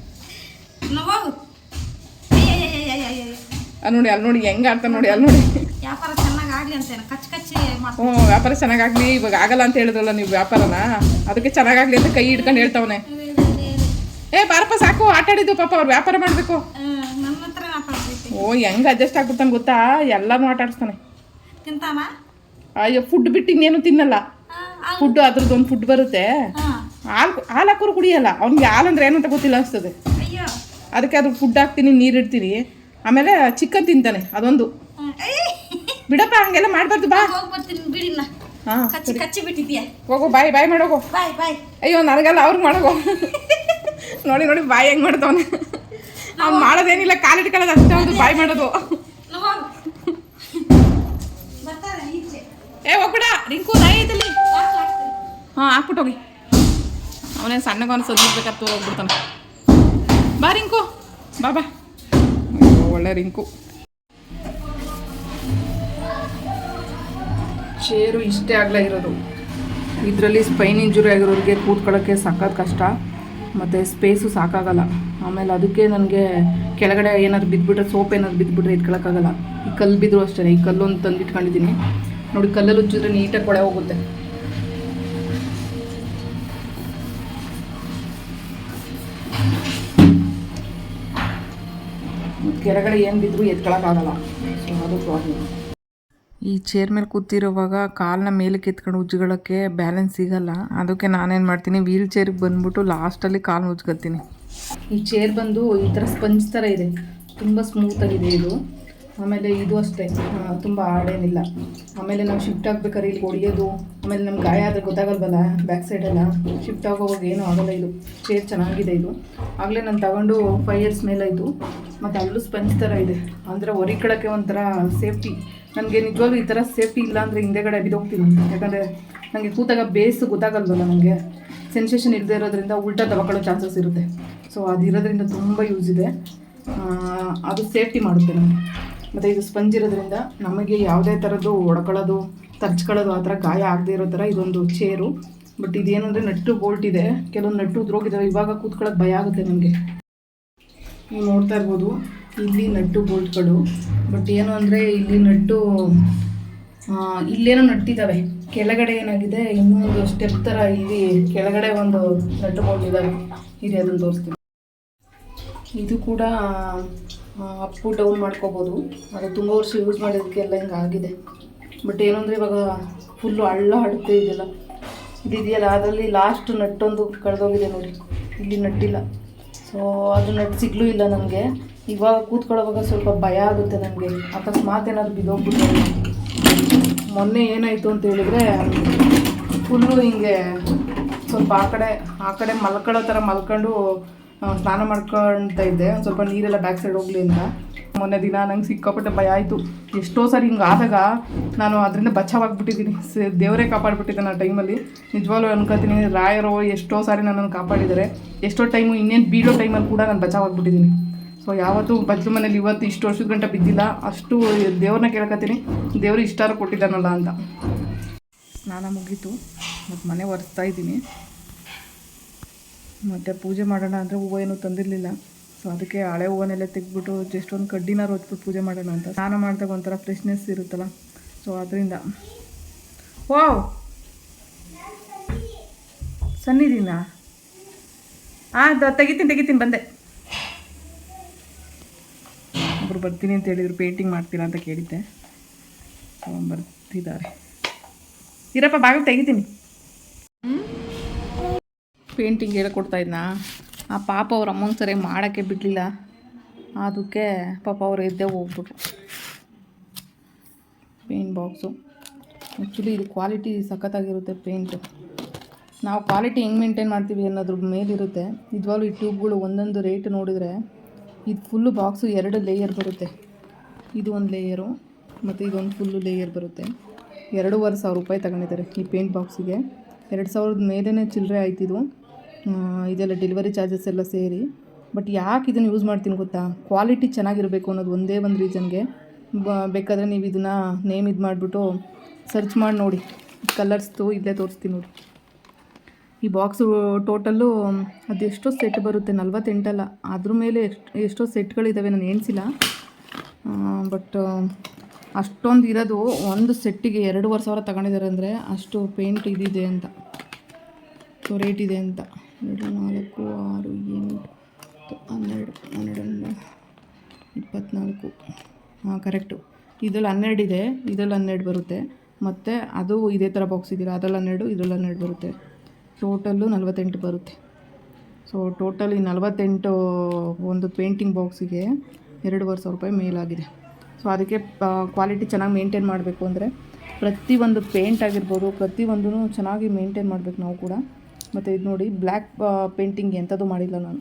ಅಲ್ಲಿ ನೋಡಿ ಅಲ್ಲಿ ನೋಡಿ ಹೆಂಗೆ ಆಡ್ತಾನೆ ನೋಡಿ ಅಲ್ಲಿ ನೋಡಿ. ವ್ಯಾಪಾರ ಚೆನ್ನಾಗಿ ಅಂತೇನೆ ಕಚ್ ಕಚ್ಚಿ ಹ್ಞೂ ವ್ಯಾಪಾರ ಚೆನ್ನಾಗಾಗ್ಲಿ ಇವಾಗ ಆಗಲ್ಲ ಅಂತ ಹೇಳಿದ್ರಲ್ಲ ನೀವು ವ್ಯಾಪಾರನ? ಅದಕ್ಕೆ ಚೆನ್ನಾಗಾಗ್ಲಿ ಅಂತ ಕೈ ಹಿಡ್ಕೊಂಡು ಹೇಳ್ತಾವನೆ. ಏ ಬಾರಪ್ಪ ಸಾಕು ಆಟ ಆಡಿದ್ದು ಪಾಪ ಅವ್ರು ವ್ಯಾಪಾರ ಮಾಡಬೇಕು. ಓ ಹೆಂಗೆ ಅಡ್ಜಸ್ಟ್ ಆಗ್ಬಿಡ್ತಾನೆ ಗೊತ್ತಾ? ಎಲ್ಲಾನು ಆಟ ಆಡಿಸ್ತಾನೆ. ತಿಂತಾನ? ಅಯ್ಯೋ ಫುಡ್ ಬಿಟ್ಟು ಇನ್ನೇನು ತಿನ್ನಲ್ಲ. ಫುಡ್ ಅದ್ರದ್ದು ಒಂದು ಫುಡ್ ಬರುತ್ತೆ. ಹಾಲು ಹಾಲು ಹಾಕೋರು ಕುಡಿಯಲ್ಲ. ಅವ್ನಿಗೆ ಹಾಲು ಅಂದ್ರೆ ಏನಂತ ಗೊತ್ತಿಲ್ಲ ಅನಿಸ್ತದೆ. ಅದಕ್ಕೆ ಅದು ಫುಡ್ ಹಾಕ್ತೀನಿ ನೀರು ಇಡ್ತೀನಿ. ಆಮೇಲೆ ಚಿಕನ್ ತಿಂತಾನೆ ಅದೊಂದು! ಬಿಡಪ್ಪ ಹಂಗೆಲ್ಲ ಮಾಡಬಾರ್ದು ಬಾ. ಹಾಂ ಹೋಗು ಬಾಯ್ ಬಾಯ್ ಮಾಡೋಗು. ಅಯ್ಯೋ ನನಗಲ್ಲ ಅವ್ರಿಗೆ ಮಾಡೋಗು. ನೋಡಿ ನೋಡಿ ಬಾಯ್ ಹೆಂಗ್ ಮಾಡ್ತಾವನೆ. ಅವ್ನು ಮಾಡೋದೇನಿಲ್ಲ ಕಾಲಿಟ್ಕೊಳ್ಳೋದು ಅಷ್ಟೇ ಒಂದು ಬಾಯ್ ಮಾಡೋದು. ಏ ಹೋಗ್ಬಿಡ. ರಿಂಕು ನಾಯಿ. ಹಾಂ ಹಾಕ್ಬಿಟ್ಟು ಹೋಗಿ. ಅವನೇ ಸಣ್ಣಗವನು ಸದ್ದಿರ್ಬೇಕತ್ತು ಹೋಗ್ಬಿಡ್ತಾನೆ. ಬಾ ರಿಂಕು. ಬಾ ಬಾ. ಒಳ್ಳೆ ರಿಂಕು. ಚೇರು ಇಷ್ಟೇ ಆಗಲ ಇರೋದು. ಇದರಲ್ಲಿ ಸ್ಪೈನ್ ಇಂಜುರಿ ಆಗಿರೋರಿಗೆ ಕೂತ್ಕೊಳ್ಳೋಕ್ಕೆ ಸಖತ್ ಕಷ್ಟ. ಮತ್ತು ಸ್ಪೇಸು ಸಾಕಾಗಲ್ಲ. ಆಮೇಲೆ ಅದಕ್ಕೆ ನನಗೆ ಕೆಳಗಡೆ ಏನಾದ್ರು ಬಿದ್ದುಬಿಟ್ರೆ ಸೋಪ್ ಏನಾದ್ರು ಬಿದ್ದುಬಿಟ್ರೆ ಇಟ್ಕೊಳ್ಳೋಕ್ಕಾಗಲ್ಲ ಈ ಕಲ್ಲು ಬಿದ್ದರೂ ಅಷ್ಟೇ ಈ ಕಲ್ಲೊಂದು ತಂದು ಇಟ್ಕೊಂಡಿದ್ದೀನಿ ನೋಡಿ ಕಲ್ಲಲ್ಲಿ ಉಜ್ಜಿದ್ರೆ ನೀಟಾಗಿ ಕೊಳೆ ಹೋಗುತ್ತೆ. ಕೆಳಗಡೆ ಏನು ಬಿದ್ದರೂ ಎತ್ಕೊಳಕ್ಕಾಗಲ್ಲ. ಸೊ ಅದು ಪ್ರಾಬ್ಲಮ್ ಈ ಚೇರ್ ಮೇಲೆ ಕೂತಿರೋವಾಗ ಕಾಲನ್ನ ಮೇಲಕ್ಕೆ ಎತ್ಕೊಂಡು ಉಜ್ಕೊಳ್ಳೋಕ್ಕೆ ಬ್ಯಾಲೆನ್ಸ್ ಸಿಗಲ್ಲ. ಅದಕ್ಕೆ ನಾನೇನು ಮಾಡ್ತೀನಿ ವೀಲ್ ಚೇರ್ಗೆ ಬಂದ್ಬಿಟ್ಟು ಲಾಸ್ಟಲ್ಲಿ ಕಾಲು ಉಜ್ಕೊತೀನಿ ಈ ಚೇರ್ ಬಂದು ಈ ಥರ ಸ್ಪಂಜ್ ಥರ ಇದೆ. ತುಂಬ ಸ್ಮೂತಾಗಿದೆ ಇದು. ಆಮೇಲೆ ಇದು ಅಷ್ಟೇ. ತುಂಬ ಹಾಡೇನಿಲ್ಲ. ಆಮೇಲೆ ನಾವು ಶಿಫ್ಟ್ ಆಗ್ಬೇಕಾದ್ರೆ ಇಲ್ಲಿ ಹೊಡಿಯೋದು, ಆಮೇಲೆ ನಮ್ಗೆ ಗಾಯ ಆದರೆ ಗೊತ್ತಾಗಲ್ವಲ್ಲ ಬ್ಯಾಕ್ ಸೈಡೆಲ್ಲ ಶಿಫ್ಟ್ ಆಗೋವಾಗ ಏನೂ ಆಗಲ್ಲ ಇದು. ಚೇರ್ ಚೆನ್ನಾಗಿದೆ ಇದು. ಆಗಲೇ ನಾನು ತಗೊಂಡು ಫೈವ್ ಇಯರ್ಸ್ ಮೇಲೆ ಇದು. ಮತ್ತು ಅಲ್ಲೂ ಸ್ಪಂಜ್ ಥರ ಇದೆ. ಅಂದರೆ ಹೊರಿಕೊಳ್ಳೋಕ್ಕೆ ಒಂಥರ ಸೇಫ್ಟಿ ನನಗೆ ನಿಜವಾಗ್ಲೂ ಈ ಥರ ಸೇಫ್ಟಿ ಇಲ್ಲ ಅಂದರೆ ಹಿಂದೆಗಡೆ ಬಿದ್ದೋಗ್ತೀನಿ. ಯಾಕಂದರೆ ನನಗೆ ಕೂತಾಗ ಬೇಸ್ ಗೊತ್ತಾಗಲ್ವಲ್ಲ ನನಗೆ ಸೆನ್ಸೇಷನ್ ಇಲ್ಲದೆ ಇರೋದ್ರಿಂದ ಉಲ್ಟಾ ತಗೊಳ್ಳೋ ಚಾನ್ಸಸ್ ಇರುತ್ತೆ. ಸೊ ಅದಿರೋದ್ರಿಂದ ತುಂಬ ಯೂಸ್ ಇದೆ. ಅದು ಸೇಫ್ಟಿ ಮಾಡುತ್ತೆ ನಮಗೆ ಮತ್ತು ಇದು ಸ್ಪಂಜ್ ಇರೋದ್ರಿಂದ ನಮಗೆ ಯಾವುದೇ ಥರದ್ದು ಒಡ್ಕೊಳ್ಳೋದು ತರ್ಚ್ಕೊಳ್ಳೋದು ಆ ಥರ ಗಾಯ ಆಗದೆ ಇರೋ ಥರ ಇದೊಂದು ಚೇರು. ಬಟ್ ಇದೇನಂದರೆ ನಟ್ಟು ಬೋಲ್ಟ್ ಇದೆ. ಕೆಲವೊಂದು ನಟ್ಟು ಉದ್ರೋಗಿದ್ದಾವೆ ಇವಾಗ ಕೂತ್ಕೊಳ್ಳೋದು ಭಯ ಆಗುತ್ತೆ ನನಗೆ ನೀವು ನೋಡ್ತಾ ಇರ್ಬೋದು, ಇಲ್ಲಿ ನಟ್ಟು ಬೋಲ್ಟ್ಗಳು. ಬಟ್ ಏನು ಅಂದರೆ ಇಲ್ಲಿ ನಟ್ಟು ಇಲ್ಲೇನೋ ನಟ್ಟಿದ್ದಾವೆ ಕೆಳಗಡೆ ಏನಾಗಿದೆ? ಇನ್ನೊಂದು ಸ್ಟೆಪ್ ಥರ ಇಲ್ಲಿ ಕೆಳಗಡೆ ಒಂದು ನಟ್ಟು ಬೋಲ್ಟ್ ಇದ್ದಾವೆ ಇಲ್ಲಿ ಅದನ್ನು ತೋರಿಸ್ತೀನಿ. ಇದು ಕೂಡ ಅಪ್ಪು ಡೌನ್ ಮಾಡ್ಕೋಬೋದು. ಅದು ತುಂಬ ವರ್ಷ ಯೂಸ್ ಮಾಡಿದ್ದಕ್ಕೆಲ್ಲ ಹಿಂಗೆ ಆಗಿದೆ. ಬಟ್ ಏನಂದರೆ ಇವಾಗ ಫುಲ್ಲು ಹಳ್ಳ ಇದೆಲ್ಲ. ಇದಿದೆಯಲ್ಲ ಅದರಲ್ಲಿ ಲಾಸ್ಟ್ ನಟ್ಟೊಂದು ಕಳೆದೋಗಿದೆ ನೋಡಿ. ಇಲ್ಲಿ ನಟ್ಟಿಲ್ಲ. ಸೊ ಅದು ನಟ್ಟು ಸಿಗ್ಲೂ ಇಲ್ಲ ನನಗೆ ಇವಾಗ ಕೂತ್ಕೊಳ್ಳೋವಾಗ ಸ್ವಲ್ಪ ಭಯ ಆಗುತ್ತೆ ನನಗೆ ಅಕಸ್ಮಾತ್ ಏನಾದ್ರು ಬಿದ್ದೋಗ್ಬಿಟ್ಟು ಮೊನ್ನೆ ಏನಾಯಿತು ಅಂತ ಹೇಳಿದರೆ ಫುಲ್ಲು ಹಿಂಗೆ ಸ್ವಲ್ಪ ಆ ಕಡೆ ಆ ಕಡೆ ಮಲ್ಕೊಳ್ಳೋ ಥರ ಮಲ್ಕೊಂಡು ಸ್ನಾನ ಮಾಡ್ಕೊಳ್ತಾ ಇದ್ದೆ. ಒಂದು ಸ್ವಲ್ಪ ನೀರೆಲ್ಲ ಬ್ಯಾಕ್ ಸೈಡ್ ಹೋಗ್ಲಿ ಅಂತ. ಮೊನ್ನೆ ದಿನ ನಂಗೆ ಸಿಕ್ಕಾಪಟ್ಟೆ ಭಯ ಆಯಿತು. ಎಷ್ಟೋ ಸಾರಿ ಹಿಂಗೆ ಆದಾಗ ನಾನು ಅದರಿಂದ ಬಚಾವಾಗಿಬಿಟ್ಟಿದ್ದೀನಿ. ದೇವರೇ ಕಾಪಾಡಿಬಿಟ್ಟಿದ್ದೆ ಆ ಟೈಮಲ್ಲಿ ನಿಜವಾಗ್ಲೂ ಅನ್ಕೋತೀನಿ, ರಾಯರು ಎಷ್ಟೋ ಸಾರಿ ನನ್ನನ್ನು ಕಾಪಾಡಿದ್ದಾರೆ. ಎಷ್ಟೋ ಟೈಮು ಇನ್ನೇನು ಬೀಳೋ ಟೈಮಲ್ಲಿ ಕೂಡ ನಾನು ಬಚಾವಾಗ್ಬಿಟ್ಟಿದ್ದೀನಿ. ಸೊ ಯಾವತ್ತೂ ಬಜ್ಲು ಮನೇಲಿ ಇವತ್ತು ಇಷ್ಟು ವರ್ಷದ ಗಂಟೆ ಬಿದ್ದಿಲ್ಲ. ಅಷ್ಟು ದೇವ್ರನ್ನ ಕೇಳ್ಕೊತೀನಿ. ದೇವರು ಇಷ್ಟಾರು ಕೊಟ್ಟಿದ್ದಾನಲ್ಲ ಅಂತ. ಸ್ನಾನ ಮುಗೀತು. ಮತ್ತು ಮನೆ ಒರೆಸ್ತಾ ಇದ್ದೀನಿ. ಮತ್ತು ಪೂಜೆ ಮಾಡೋಣ ಅಂದರೆ ಹೂವು ಏನೂ ತಂದಿರಲಿಲ್ಲ. ಸೊ ಅದಕ್ಕೆ ಹಳೆ ಹೂವನ್ನೆಲ್ಲ ತೆಗೆದ್ಬಿಟ್ಟು ಜಸ್ಟ್ ಒಂದು ಕಡ್ಡಿನ ಹೊತ್ಬಿಟ್ಟು ಪೂಜೆ ಮಾಡೋಣ ಅಂತ. ಸ್ನಾನ ಮಾಡಿದಾಗ ಒಂಥರ ಫ್ರೆಶ್ನೆಸ್ ಇರುತ್ತಲ್ಲ. ಸೊ ಅದರಿಂದ. ಓ ಸನ್ನಿಧಿನಾ ಹಾಂ ತೆಗಿತೀನಿ ತೆಗಿತೀನಿ, ಬಂದೆ. ಒಬ್ಬರು ಬರ್ತೀನಿ ಅಂತ ಹೇಳಿದ್ರು ಪೇಂಟಿಂಗ್ ಮಾಡ್ತೀರಾ ಅಂತ ಕೇಳಿದ್ದೆ. ಬರ್ತಿದ್ದಾರೆ. ಇರಪ್ಪ, ಬಾಗಿಲು ತೆಗಿತೀನಿ. ಪೇಂಟಿಂಗ್ ಹೇಳ್ಕೊಡ್ತಾ ಇದ್ನಾ? ಆ ಪಾಪ ಅವ್ರ ಅಮ್ಮಂಗೆ ಸರಿಯಾಗಿ ಮಾಡೋಕ್ಕೆ ಬಿಡಲಿಲ್ಲ. ಅದಕ್ಕೆ ಪಾಪ ಅವ್ರು ಎದ್ದೇ ಹೋಗ್ಬಿಟ್ರು. Paint box. ಆ್ಯಕ್ಚುಲಿ ಇದು ಕ್ವಾಲಿಟಿ ಸಖತ್ತಾಗಿರುತ್ತೆ ಪೇಂಟು. ನಾವು ಕ್ವಾಲಿಟಿ ಹೆಂಗೆ ಮೇಂಟೈನ್ ಮಾಡ್ತೀವಿ ಅನ್ನೋದ್ರ ಮೇಲಿರುತ್ತೆ. ನಿಜವಾಗ್ಲೂ ಈ ಟ್ಯೂಬ್ಗಳು ಒಂದೊಂದು ರೇಟ್ ನೋಡಿದರೆ ಇದು ಫುಲ್ಲು ಬಾಕ್ಸು ಎರಡು ಲೇಯರ್ ಬರುತ್ತೆ. ಇದು ಒಂದು ಲೇಯರು ಮತ್ತು ಇದೊಂದು ಫುಲ್ಲು ಲೇಯರ್ ಬರುತ್ತೆ. ಎರಡೂವರೆ ಸಾವಿರ ರೂಪಾಯಿ ತಗೊಂಡಿದ್ದಾರೆ ಈ ಪೇಂಟ್ ಬಾಕ್ಸಿಗೆ. ಎರಡು ಸಾವಿರದ ಮೇಲೇ ಚಿಲ್ಲರೆ ಆ, ಇದೆಲ್ಲ ಡೆಲಿವರಿ ಚಾರ್ಜಸ್ ಎಲ್ಲ ಸೇರಿ. ಬಟ್ ಯಾಕೆ ಇದನ್ನು ಯೂಸ್ ಮಾಡ್ತೀನಿ ಗೊತ್ತಾ? ಕ್ವಾಲಿಟಿ ಚೆನ್ನಾಗಿರಬೇಕು ಅನ್ನೋದು ಒಂದೇ ಒಂದು ರೀಸನ್ಗೆ ಬೇಕಾದರೆ ನೀವು ಇದನ್ನು ನೇಮ್ ಇದು ಮಾಡಿಬಿಟ್ಟು ಸರ್ಚ್ ಮಾಡಿ ನೋಡಿ. ಕಲರ್ಸ್ದು ಇಲ್ಲೇ ತೋರಿಸ್ತೀನಿ ನೋಡಿ. ಈ ಬಾಕ್ಸು ಟೋಟಲ್ಲು ಅದೆಷ್ಟೋ ಸೆಟ್ ಬರುತ್ತೆ ನಲ್ವತ್ತೆಂಟಲ್ಲ ಅದ್ರ ಮೇಲೆ ಎಷ್ಟು, ಎಷ್ಟೋ ಸೆಟ್ಗಳಿದ್ದಾವೆ ನಾನು ಎಣಿಸಿಲ್ಲ. ಬಟ್ ಅಷ್ಟೊಂದು ಇರೋದು ಒಂದು ಸೆಟ್ಟಿಗೆ ಎರಡೂವರೆ ಸಾವಿರ ತಗೊಂಡಿದ್ದಾರೆ ಅಂದರೆ ಅಷ್ಟು ಪೇಂಟ್ ಇದಿದೆ ಅಂತ. ಸೊ ರೇಟ್ ಇದೆ ಅಂತ. ಎರಡು ನಾಲ್ಕು ಆರು ಎಂಟು ಹನ್ನೆರಡು ಹನ್ನೆರಡು ಇಪ್ಪತ್ತ್ನಾಲ್ಕು ಹಾಂ ಕರೆಕ್ಟು ಇದರಲ್ಲಿ ಹನ್ನೆರಡು ಇದೆ, ಇದರಲ್ಲಿ ಹನ್ನೆರಡು ಬರುತ್ತೆ. ಮತ್ತು ಅದು ಇದೇ ಥರ ಬಾಕ್ಸ್ ಇದೆಯಲ್ಲ ಅದರಲ್ಲಿ ಹನ್ನೆರಡು, ಇದರಲ್ಲಿ ಹನ್ನೆರಡು ಬರುತ್ತೆ. ಟೋಟಲ್ಲು ನಲವತ್ತೆಂಟು ಬರುತ್ತೆ. ಸೊ ಟೋಟಲ್ ಈ ನಲವತ್ತೆಂಟು ಒಂದು ಪೇಂಟಿಂಗ್ ಬಾಕ್ಸಿಗೆ ಎರಡೂವರೆ ಸಾವಿರ ರೂಪಾಯಿ ಮೇಲಾಗಿದೆ. ಸೊ ಅದಕ್ಕೆ ಕ್ವಾಲಿಟಿ ಚೆನ್ನಾಗಿ ಮೇಂಟೈನ್ ಮಾಡಬೇಕು ಅಂದರೆ ಪ್ರತಿಯೊಂದು ಪೇಂಟ್ ಆಗಿರ್ಬೋದು ಪ್ರತಿಯೊಂದೂ ಚೆನ್ನಾಗಿ ಮೇಂಟೈನ್ ಮಾಡಬೇಕು ನಾವು ಕೂಡ. ಮತ್ತು ಇದು ನೋಡಿ, ಬ್ಲ್ಯಾಕ್ ಪೇಂಟಿಂಗ್ ಎಂಥದ್ದು ಮಾಡಿಲ್ಲ ನಾನು.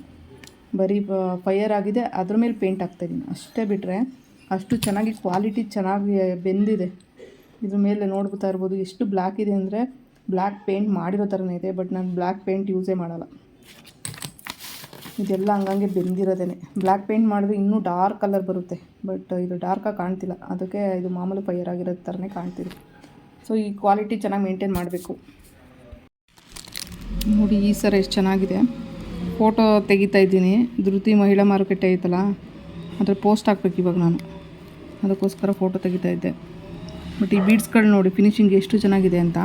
ಬರೀ ಫೈಯರ್ ಆಗಿದೆ, ಅದ್ರ ಮೇಲೆ ಪೇಂಟ್ ಹಾಕ್ತಾಯಿದ್ದೀನಿ ಅಷ್ಟೇ ಬಿಟ್ಟರೆ ಅಷ್ಟು ಚೆನ್ನಾಗಿ ಕ್ವಾಲಿಟಿ ಚೆನ್ನಾಗಿ ಬೆಂದಿದೆ. ಇದ್ರ ಮೇಲೆ ನೋಡ್ಬೋತಾ ಇರ್ಬೋದು, ಎಷ್ಟು ಬ್ಲ್ಯಾಕ್ ಇದೆ ಅಂದರೆ ಬ್ಲ್ಯಾಕ್ ಪೇಂಟ್ ಮಾಡಿರೋ ಥರನೇ ಇದೆ, ಬಟ್ ನಾನು ಬ್ಲ್ಯಾಕ್ ಪೇಂಟ್ ಯೂಸೇ ಮಾಡಲ್ಲ. ಇದೆಲ್ಲ ಹಂಗಂಗೆ ಬೆಂದಿರೋದೇ ಬ್ಲ್ಯಾಕ್ ಪೇಂಟ್ ಮಾಡಿದ್ರೆ ಇನ್ನೂ ಡಾರ್ಕ್ ಕಲರ್ ಬರುತ್ತೆ, ಬಟ್ ಇದು ಡಾರ್ಕಾಗಿ ಕಾಣ್ತಿಲ್ಲ. ಅದಕ್ಕೆ ಇದು ಮಾಮೂಲು ಫೈಯರ್ ಆಗಿರೋ ಥರನೇ ಕಾಣ್ತಿದೆ. ಸೊ ಈ ಕ್ವಾಲಿಟಿ ಚೆನ್ನಾಗಿ ಮೇಂಟೈನ್ ಮಾಡಬೇಕು. ನೋಡಿ ಈ ಸರ ಎಷ್ಟು ಚೆನ್ನಾಗಿದೆ. ಫೋಟೋ ತೆಗಿತಾ ಇದ್ದೀನಿ. ಧೃತಿ ಮಹಿಳಾ ಮಾರುಕಟ್ಟೆ ಐತಲ್ಲ ಅದ್ರ ಪೋಸ್ಟ್ ಹಾಕ್ಬೇಕು ಇವಾಗ ನಾನು. ಅದಕ್ಕೋಸ್ಕರ ಫೋಟೋ ತೆಗಿತಾ ಇದ್ದೆ. ಬಟ್ ಈ ಬೀಡ್ಸ್ಗಳು ನೋಡಿ ಫಿನಿಶಿಂಗ್ ಎಷ್ಟು ಚೆನ್ನಾಗಿದೆ ಅಂತ.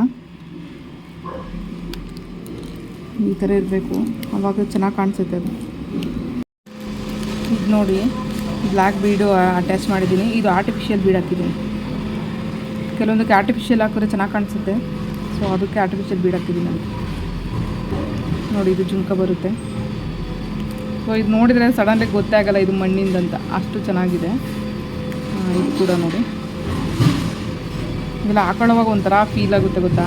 ಈ ಥರ ಇರಬೇಕು. ಅವಾಗ ಚೆನ್ನಾಗಿ ಕಾಣಿಸುತ್ತೆ ಅದು. ಇದು ನೋಡಿ ಬ್ಲ್ಯಾಕ್ ಬೀಡು ಅಟ್ಯಾಚ್ ಮಾಡಿದ್ದೀನಿ. ಇದು ಆರ್ಟಿಫಿಷಿಯಲ್ ಬೀಡ್ ಹಾಕಿದ್ದೀನಿ. ಕೆಲವೊಂದಕ್ಕೆ ಆರ್ಟಿಫಿಷಿಯಲ್ ಹಾಕಿದ್ರೆ ಚೆನ್ನಾಗಿ ಕಾಣಿಸುತ್ತೆ. ಸೊ ಅದಕ್ಕೆ ಆರ್ಟಿಫಿಷಿಯಲ್ ಬೀಡ್ ಹಾಕಿದ್ದೀನಿ ನಾನು. ನೋಡಿ, ಇದು ಜುಮ್ಕ ಬರುತ್ತೆ. ಸೊ ಇದು ನೋಡಿದರೆ ಸಡನ್ಲಿ ಗೊತ್ತೇ ಆಗಲ್ಲ ಇದು ಮಣ್ಣಿಂದಂತ ಅಷ್ಟು ಚೆನ್ನಾಗಿದೆ. ಇದು ಕೂಡ ನೋಡಿ. ಇದೆಲ್ಲ ಹಾಕೊಳ್ಳೋವಾಗ ಒಂಥರ ಫೀಲ್ ಆಗುತ್ತೆ ಗೊತ್ತಾ?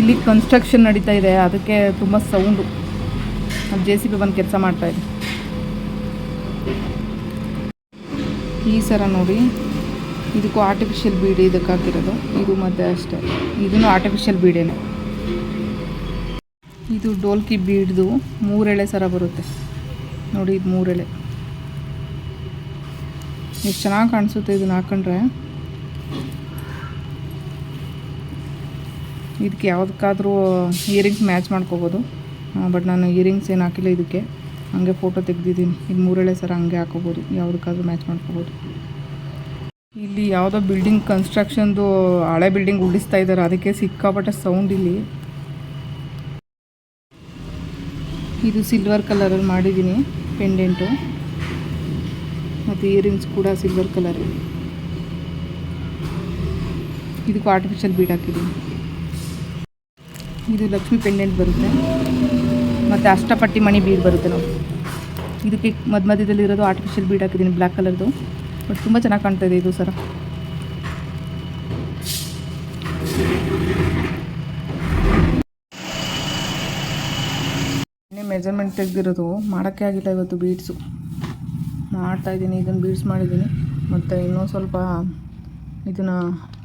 ಇಲ್ಲಿ ಕನ್ಸ್ಟ್ರಕ್ಷನ್ ನಡೀತಾ ಇದೆ. ಅದಕ್ಕೆ ತುಂಬ ಸೌಂಡು ಜೆ ಸಿ ಬಿ ಬಂದು ಕೆಲಸ ಮಾಡ್ತಾಯಿದೆ ಈ ಸರ ನೋಡಿ. ಇದಕ್ಕೂ ಆರ್ಟಿಫಿಷಿಯಲ್ ಬೀಡಿ ಇದಕ್ಕೆ ಹಾಕಿರೋದು ಇದು ಮತ್ತೆ ಅಷ್ಟೇ. ಇದನ್ನು ಆರ್ಟಿಫಿಷಿಯಲ್ ಬೀಡೇನೆ ಇದು ಡೋಲ್ಕಿ ಬೀಡ್ದು ಮೂರೆಳೆ ಸರ ಬರುತ್ತೆ. ನೋಡಿ ಇದು ಮೂರೆಳೆ. ಎಷ್ಟು ಚೆನ್ನಾಗಿ ಕಾಣಿಸುತ್ತೆ ಇದನ್ನ ಹಾಕೊಂಡ್ರೆ. ಇದಕ್ಕೆ ಯಾವುದಕ್ಕಾದ್ರೂ ಇಯರಿಂಗ್ಸ್ ಮ್ಯಾಚ್ ಮಾಡ್ಕೋಬೋದು. ಬಟ್ ನಾನು ಇಯರಿಂಗ್ಸ್ ಏನು ಹಾಕಿಲ್ಲ ಇದಕ್ಕೆ. ಹಂಗೆ ಫೋಟೋ ತೆಗ್ದಿದ್ದೀನಿ. ಇದು ಮೂರೆಳೆ ಸರ ಹಂಗೆ ಹಾಕೋಬೋದು. ಯಾವುದಕ್ಕಾದ್ರೂ ಮ್ಯಾಚ್ ಮಾಡ್ಕೋಬೋದು. ಇಲ್ಲಿ ಯಾವುದೋ ಬಿಲ್ಡಿಂಗ್ ಕನ್ಸ್ಟ್ರಕ್ಷನ್ದು ಹಳೆ ಬಿಲ್ಡಿಂಗ್ ಉಳಿಸ್ತಾ ಇದ್ದಾರೆ ಅದಕ್ಕೆ ಸಿಕ್ಕಾಪಟ್ಟೆ ಸೌಂಡ್ ಇಲ್ಲಿ. ಇದು ಸಿಲ್ವರ್ ಕಲರಲ್ಲಿ ಮಾಡಿದ್ದೀನಿ ಪೆಂಡೆಂಟು ಮತ್ತು ಇಯರಿಂಗ್ಸ್ ಕೂಡ ಸಿಲ್ವರ್ ಕಲರ್ ಇದಕ್ಕೂ ಆರ್ಟಿಫಿಷಿಯಲ್ ಬೀಡ್ ಹಾಕಿದ್ದೀನಿ. ಇದು ಲಕ್ಷ್ಮಿ ಪೆಂಡೆಂಟ್ ಬರುತ್ತೆ. ಮತ್ತು ಅಷ್ಟಪಟ್ಟಿ ಮಣಿ ಬೀಡ್ ಬರುತ್ತೆ ನಾವು ಇದಕ್ಕೆ ಮಧ್ಯ ಮಧ್ಯದಲ್ಲಿ ಇರೋದು ಆರ್ಟಿಫಿಷಿಯಲ್ ಬೀಡ್ ಹಾಕಿದ್ದೀನಿ ಬ್ಲ್ಯಾಕ್ ಕಲರ್ದು ಬಟ್ ತುಂಬ ಚೆನ್ನಾಗಿ ಕಾಣ್ತಾ ಇದೆ ಇದು ಸರ. ಮೆಜರ್ಮೆಂಟ್ ತೆಗೆದಿರೋದು ಮಾಡೋಕ್ಕೆ ಆಗಿಲ್ಲ ಇವತ್ತು ಬೀಡ್ಸು ಮಾಡ್ತಾಯಿದ್ದೀನಿ ಇದನ್ನು ಬೀಡ್ಸ್ ಮಾಡಿದ್ದೀನಿ. ಮತ್ತು ಇನ್ನೂ ಸ್ವಲ್ಪ ಇದನ್ನು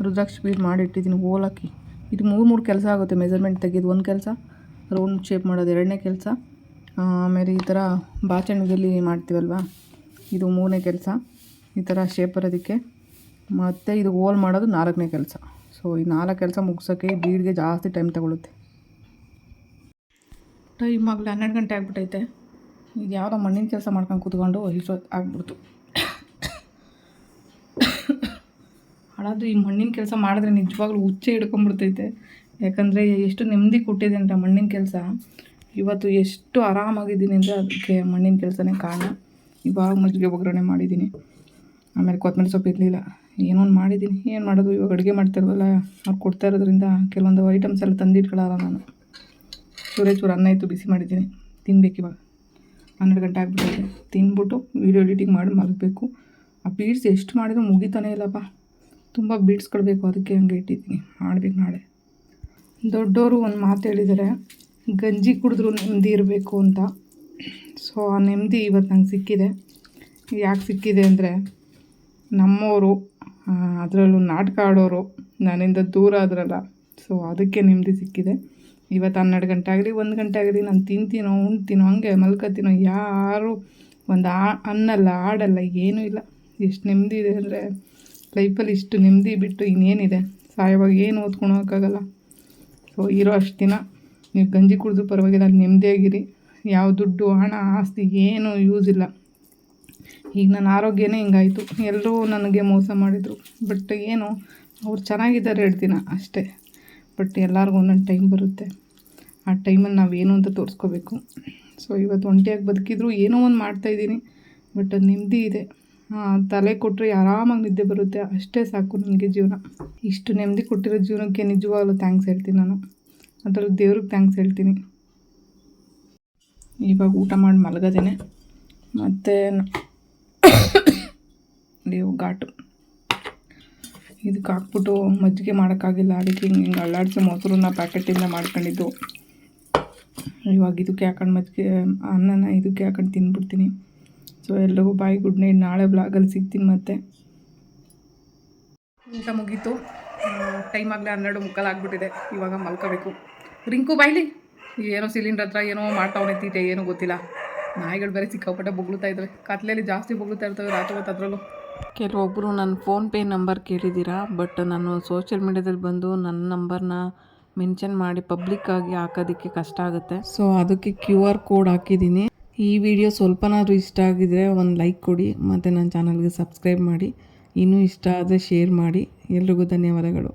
ರುದ್ರಾಕ್ಷಿ ಬೀಡ್ ಮಾಡಿಟ್ಟಿದ್ದೀನಿ ಓಲಾಕಿ ಇದು ಮೂರು ಮೂರು ಕೆಲಸ ಆಗುತ್ತೆ ಮೆಜರ್ಮೆಂಟ್ ತೆಗೆದು ಒಂದು ಕೆಲಸ ರೌಂಡ್ ಶೇಪ್ ಮಾಡೋದು ಎರಡನೇ ಕೆಲಸ. ಆಮೇಲೆ ಈ ಥರ ಬಾಚಣಿಗೆಯಲ್ಲಿ ಮಾಡ್ತೀವಲ್ವ? ಇದು ಮೂರನೇ ಕೆಲಸ. ಈ ಥರ ಶೇಪ್ ಬರೋದಕ್ಕೆ. ಮತ್ತು ಇದು ಹೋಲ್ ಮಾಡೋದು ನಾಲ್ಕನೇ ಕೆಲಸ. ಸೊ ಈ ನಾಲ್ಕು ಕೆಲಸ ಮುಗಿಸೋಕ್ಕೆ ಬೀಡ್ಗೆ ಜಾಸ್ತಿ ಟೈಮ್ ತಗೊಳುತ್ತೆ. ಟೈಮ್ ಆಗಲಿ ಹನ್ನೆರಡು ಗಂಟೆ ಆಗ್ಬಿಟ್ಟೈತೆ. ಈಗ ಯಾವುದೋ ಮಣ್ಣಿನ ಕೆಲಸ ಮಾಡ್ಕೊಂಡು ಕೂತ್ಕೊಂಡು ಇಷ್ಟೊತ್ತು ಆಗ್ಬಿಡ್ತು. ಹಾಳಾದ್ರೂ ಈ ಮಣ್ಣಿನ ಕೆಲಸ ಮಾಡಿದ್ರೆ ನಿಜವಾಗ್ಲೂ ಹುಚ್ಚೆ ಹಿಡ್ಕೊಂಬಿಡ್ತೈತೆ ಯಾಕಂದರೆ ಎಷ್ಟು ನೆಮ್ಮದಿ ಕೊಟ್ಟಿದೆ ಅಂದರೆ ಮಣ್ಣಿನ ಕೆಲಸ. ಇವತ್ತು ಎಷ್ಟು ಆರಾಮಾಗಿದ್ದೀನಿ ಅಂದರೆ ಅದಕ್ಕೆ ಮಣ್ಣಿನ ಕೆಲಸನೇ ಕಾರಣ. ಇವಾಗ ಮಜ್ಜಿಗೆ ಒಗ್ಗರಣೆ ಮಾಡಿದ್ದೀನಿ. ಆಮೇಲೆ ಕೊತ್ತಂಬರಿ ಸೊಪ್ಪು ಇರಲಿಲ್ಲ. ಏನೋ ಒಂದು ಮಾಡಿದ್ದೀನಿ. ಏನು ಮಾಡೋದು? ಇವಾಗ ಅಡುಗೆ ಮಾಡ್ತಾರಲ್ಲ ಅವ್ರು ಕೊಡ್ತಾ ಇರೋದ್ರಿಂದ ಕೆಲವೊಂದು ಐಟಮ್ಸ್ ಎಲ್ಲ ತಂದಿಟ್ಕೊಳ್ಳಲ್ಲ ನಾನು. ಚೂರೇ ಚೂರು ಅನ್ನ ಇತ್ತು, ಬಿಸಿ ಮಾಡಿದ್ದೀನಿ. ತಿನ್ಬೇಕು ಇವಾಗ. ಹನ್ನೆರಡು ಗಂಟೆ ಆಗಿಬಿಟ್ಟಿದೆ ತಿಂದ್ಬಿಟ್ಟು ವೀಡಿಯೋ ಎಡಿಟಿಂಗ್ ಮಾಡಿ ಮಲಗಬೇಕು. ಆ ಬೀಡ್ಸ್ ಎಷ್ಟು ಮಾಡಿದ್ರು ಮುಗಿತಾನೇ ಇಲ್ಲಪ್ಪ. ತುಂಬ ಬೀಡ್ಸ್ ಕೊಡಬೇಕು ಅದಕ್ಕೆ ಹಂಗೆ ಇಟ್ಟಿದ್ದೀನಿ. ಮಾಡ್ಬೇಕು ನಾಳೆ. ದೊಡ್ಡವರು ಒಂದು ಮಾತು ಹೇಳಿದ್ದಾರೆ ಗಂಜಿ ಕುಡಿದ್ರೂ ನೆಮ್ಮದಿ ಇರಬೇಕು ಅಂತ. ಸೊ ಆ ನೆಮ್ಮದಿ ಇವತ್ತು ನಂಗೆ ಸಿಕ್ಕಿದೆ. ಯಾಕೆ ಸಿಕ್ಕಿದೆ ಅಂದರೆ ನಮ್ಮವರು ಅದರಲ್ಲೂ ನಾಟಕ ಆಡೋರು ನನ್ನಿಂದ ದೂರ ಆದ್ರಲ್ಲ. ಸೊ ಅದಕ್ಕೆ ನೆಮ್ಮದಿ ಸಿಕ್ಕಿದೆ. ಇವತ್ತು ಹನ್ನೆರಡು ಗಂಟೆ ಆಗಲಿ ಒಂದು ಗಂಟೆ ಆಗಲಿ ನಾನು ತಿಂತೀನೋ, ಉಣ್ತೀನೋ, ಹಂಗೆ ಮಲ್ಕೋತೀನೋ ಯಾರು ಒಂದು ಆ ಅನ್ನಲ್ಲ ಆಡಲ್ಲ ಏನೂ ಇಲ್ಲ. ಎಷ್ಟು ನೆಮ್ಮದಿ ಇದೆ ಅಂದರೆ ಲೈಫಲ್ಲಿ ಇಷ್ಟು ನೆಮ್ಮದಿ ಬಿಟ್ಟು ಇನ್ನೇನಿದೆ. ಸಾಯವಾಗ ಏನು ಓದ್ಕೊಂಡು ಹೋಗೋಕ್ಕಾಗಲ್ಲ. ಸೊ ಇರೋ ಅಷ್ಟು ದಿನ ನೀವು ಗಂಜಿ ಕುಡಿದು ಪರವಾಗಿಲ್ಲ ನೆಮ್ಮದಿಯಾಗಿರಿ ಯಾವ ದುಡ್ಡು, ಹಣ, ಆಸ್ತಿ, ಏನೂ ಯೂಸ್ ಇಲ್ಲ. ಈಗ ನನ್ನ ಆರೋಗ್ಯನೇ ಹಿಂಗಾಯಿತು. ಎಲ್ಲರೂ ನನಗೆ ಮೋಸ ಮಾಡಿದರು. ಬಟ್ ಏನು, ಅವ್ರು ಚೆನ್ನಾಗಿದ್ದಾರೆ ಎರಡು ದಿನ ಅಷ್ಟೇ. ಬಟ್ ಎಲ್ಲರಿಗೂ ಒಂದೊಂದು ಟೈಮ್ ಬರುತ್ತೆ. ಆ ಟೈಮಲ್ಲಿ ನಾವೇನು ಅಂತ ತೋರಿಸ್ಕೋಬೇಕು. ಸೊ ಇವತ್ತು ಒಂಟಿಯಾಗಿ ಬದುಕಿದ್ರು ಏನೋ ಒಂದು ಮಾಡ್ತಾಯಿದ್ದೀನಿ ಬಟ್ ಅದು ನೆಮ್ಮದಿ ಇದೆ. ತಲೆ ಕೊಟ್ಟರೆ ಆರಾಮಾಗಿ ನಿದ್ದೆ ಬರುತ್ತೆ. ಅಷ್ಟೇ ಸಾಕು ನನಗೆ ಜೀವನ. ಇಷ್ಟು ನೆಮ್ಮದಿ ಕೊಟ್ಟಿರೋ ಜೀವನಕ್ಕೆ ನಿಜವಾಗ್ಲೂ ಥ್ಯಾಂಕ್ಸ್ ಹೇಳ್ತೀನಿ ನಾನು. ಅದರಲ್ಲೂ ದೇವ್ರಿಗೆ ಥ್ಯಾಂಕ್ಸ್ ಹೇಳ್ತೀನಿ. ಇವಾಗ ಊಟ ಮಾಡಿ ಮಲಗದೇನೆ. ಮತ್ತು ನೀವು ಘಾಟು. ಇದಕ್ಕೆ ಹಾಕ್ಬಿಟ್ಟು ಮಜ್ಜಿಗೆ ಮಾಡೋಕ್ಕಾಗಿಲ್ಲ. ಅದಕ್ಕೆ ಹಿಂಗೆ ಹಿಂಗೆ ಅಲ್ಲಾಡಿಸಿ ಮೊಸರನ್ನ ಪ್ಯಾಕೆಟಿಂದ ಮಾಡ್ಕೊಂಡಿದ್ದು. ಇವಾಗ ಇದಕ್ಕೆ ಹಾಕೊಂಡು ಮಜ್ಜಿಗೆ, ಅನ್ನನ ಇದಕ್ಕೆ ಹಾಕೊಂಡು ತಿಂದ್ಬಿಡ್ತೀನಿ ಸೊ ಎಲ್ಲರಿಗೂ ಬಾಯ್, ಗುಡ್ ನೈಟ್. ನಾಳೆ ಬ್ಲಾಗಲ್ಲಿ ಸಿಗ್ತೀನಿ ಮತ್ತೆ. ಊಟ ಮುಗೀತು. ಟೈಮ್ ಆಗಲೇ ಹನ್ನೆರಡು ಮುಕ್ಕಾಲು ಆಗ್ಬಿಟ್ಟಿದೆ. ಇವಾಗ ಮಲ್ಕೋಬೇಕು. ರಿಂಕು, ಬಾಯ್ಲಿ. ಏನೋ ಸಿಲಿಂಡರ್ ಹತ್ರ ಏನೋ ಮಾಡ್ತಾವನೆ ತೀಟೆ, ಏನೂ ಗೊತ್ತಿಲ್ಲ. ನಾಯಿಗಳು ಬೇರೆ ಸಿಕ್ಕಾಪಟ್ಟೆ ಬುಗ್ಳುತ್ತಾ ಇದ್ದಾವೆ ಕತ್ಲೆಯಲ್ಲಿ ಜಾಸ್ತಿ ಬುಗ್ಳುತ್ತಾ ಇರ್ತವೆ ರಾತ್ರಿ ಹೊತ್ತು ಅದರಲ್ಲೂ. ಕೆಲವೊಬ್ಬರು ನನ್ನ ಫೋನ್ಪೇ ನಂಬರ್ ಕೇಳಿದ್ದೀರಾ, ಬಟ್ ನಾನು ಸೋಷಿಯಲ್ ಮೀಡ್ಯಾದಲ್ಲಿ ಬಂದು ನನ್ನ ನಂಬರ್ನ ಮೆನ್ಷನ್ ಮಾಡಿ ಪಬ್ಲಿಕ್ಕಾಗಿ ಹಾಕೋದಕ್ಕೆ ಕಷ್ಟ ಆಗುತ್ತೆ. ಸೊ ಅದಕ್ಕೆ ಕ್ಯೂ ಆರ್ ಕೋಡ್ ಹಾಕಿದ್ದೀನಿ. ಈ ವಿಡಿಯೋ ಸ್ವಲ್ಪನಾದರೂ ಇಷ್ಟ ಆಗಿದರೆ ಒಂದು ಲೈಕ್ ಕೊಡಿ, ಮತ್ತು ನನ್ನ ಚಾನಲ್ಗೆ ಸಬ್ಸ್ಕ್ರೈಬ್ ಮಾಡಿ. ಇನ್ನೂ ಇಷ್ಟ ಆದರೆ ಶೇರ್ ಮಾಡಿ. ಎಲ್ರಿಗೂ ಧನ್ಯವಾದಗಳು.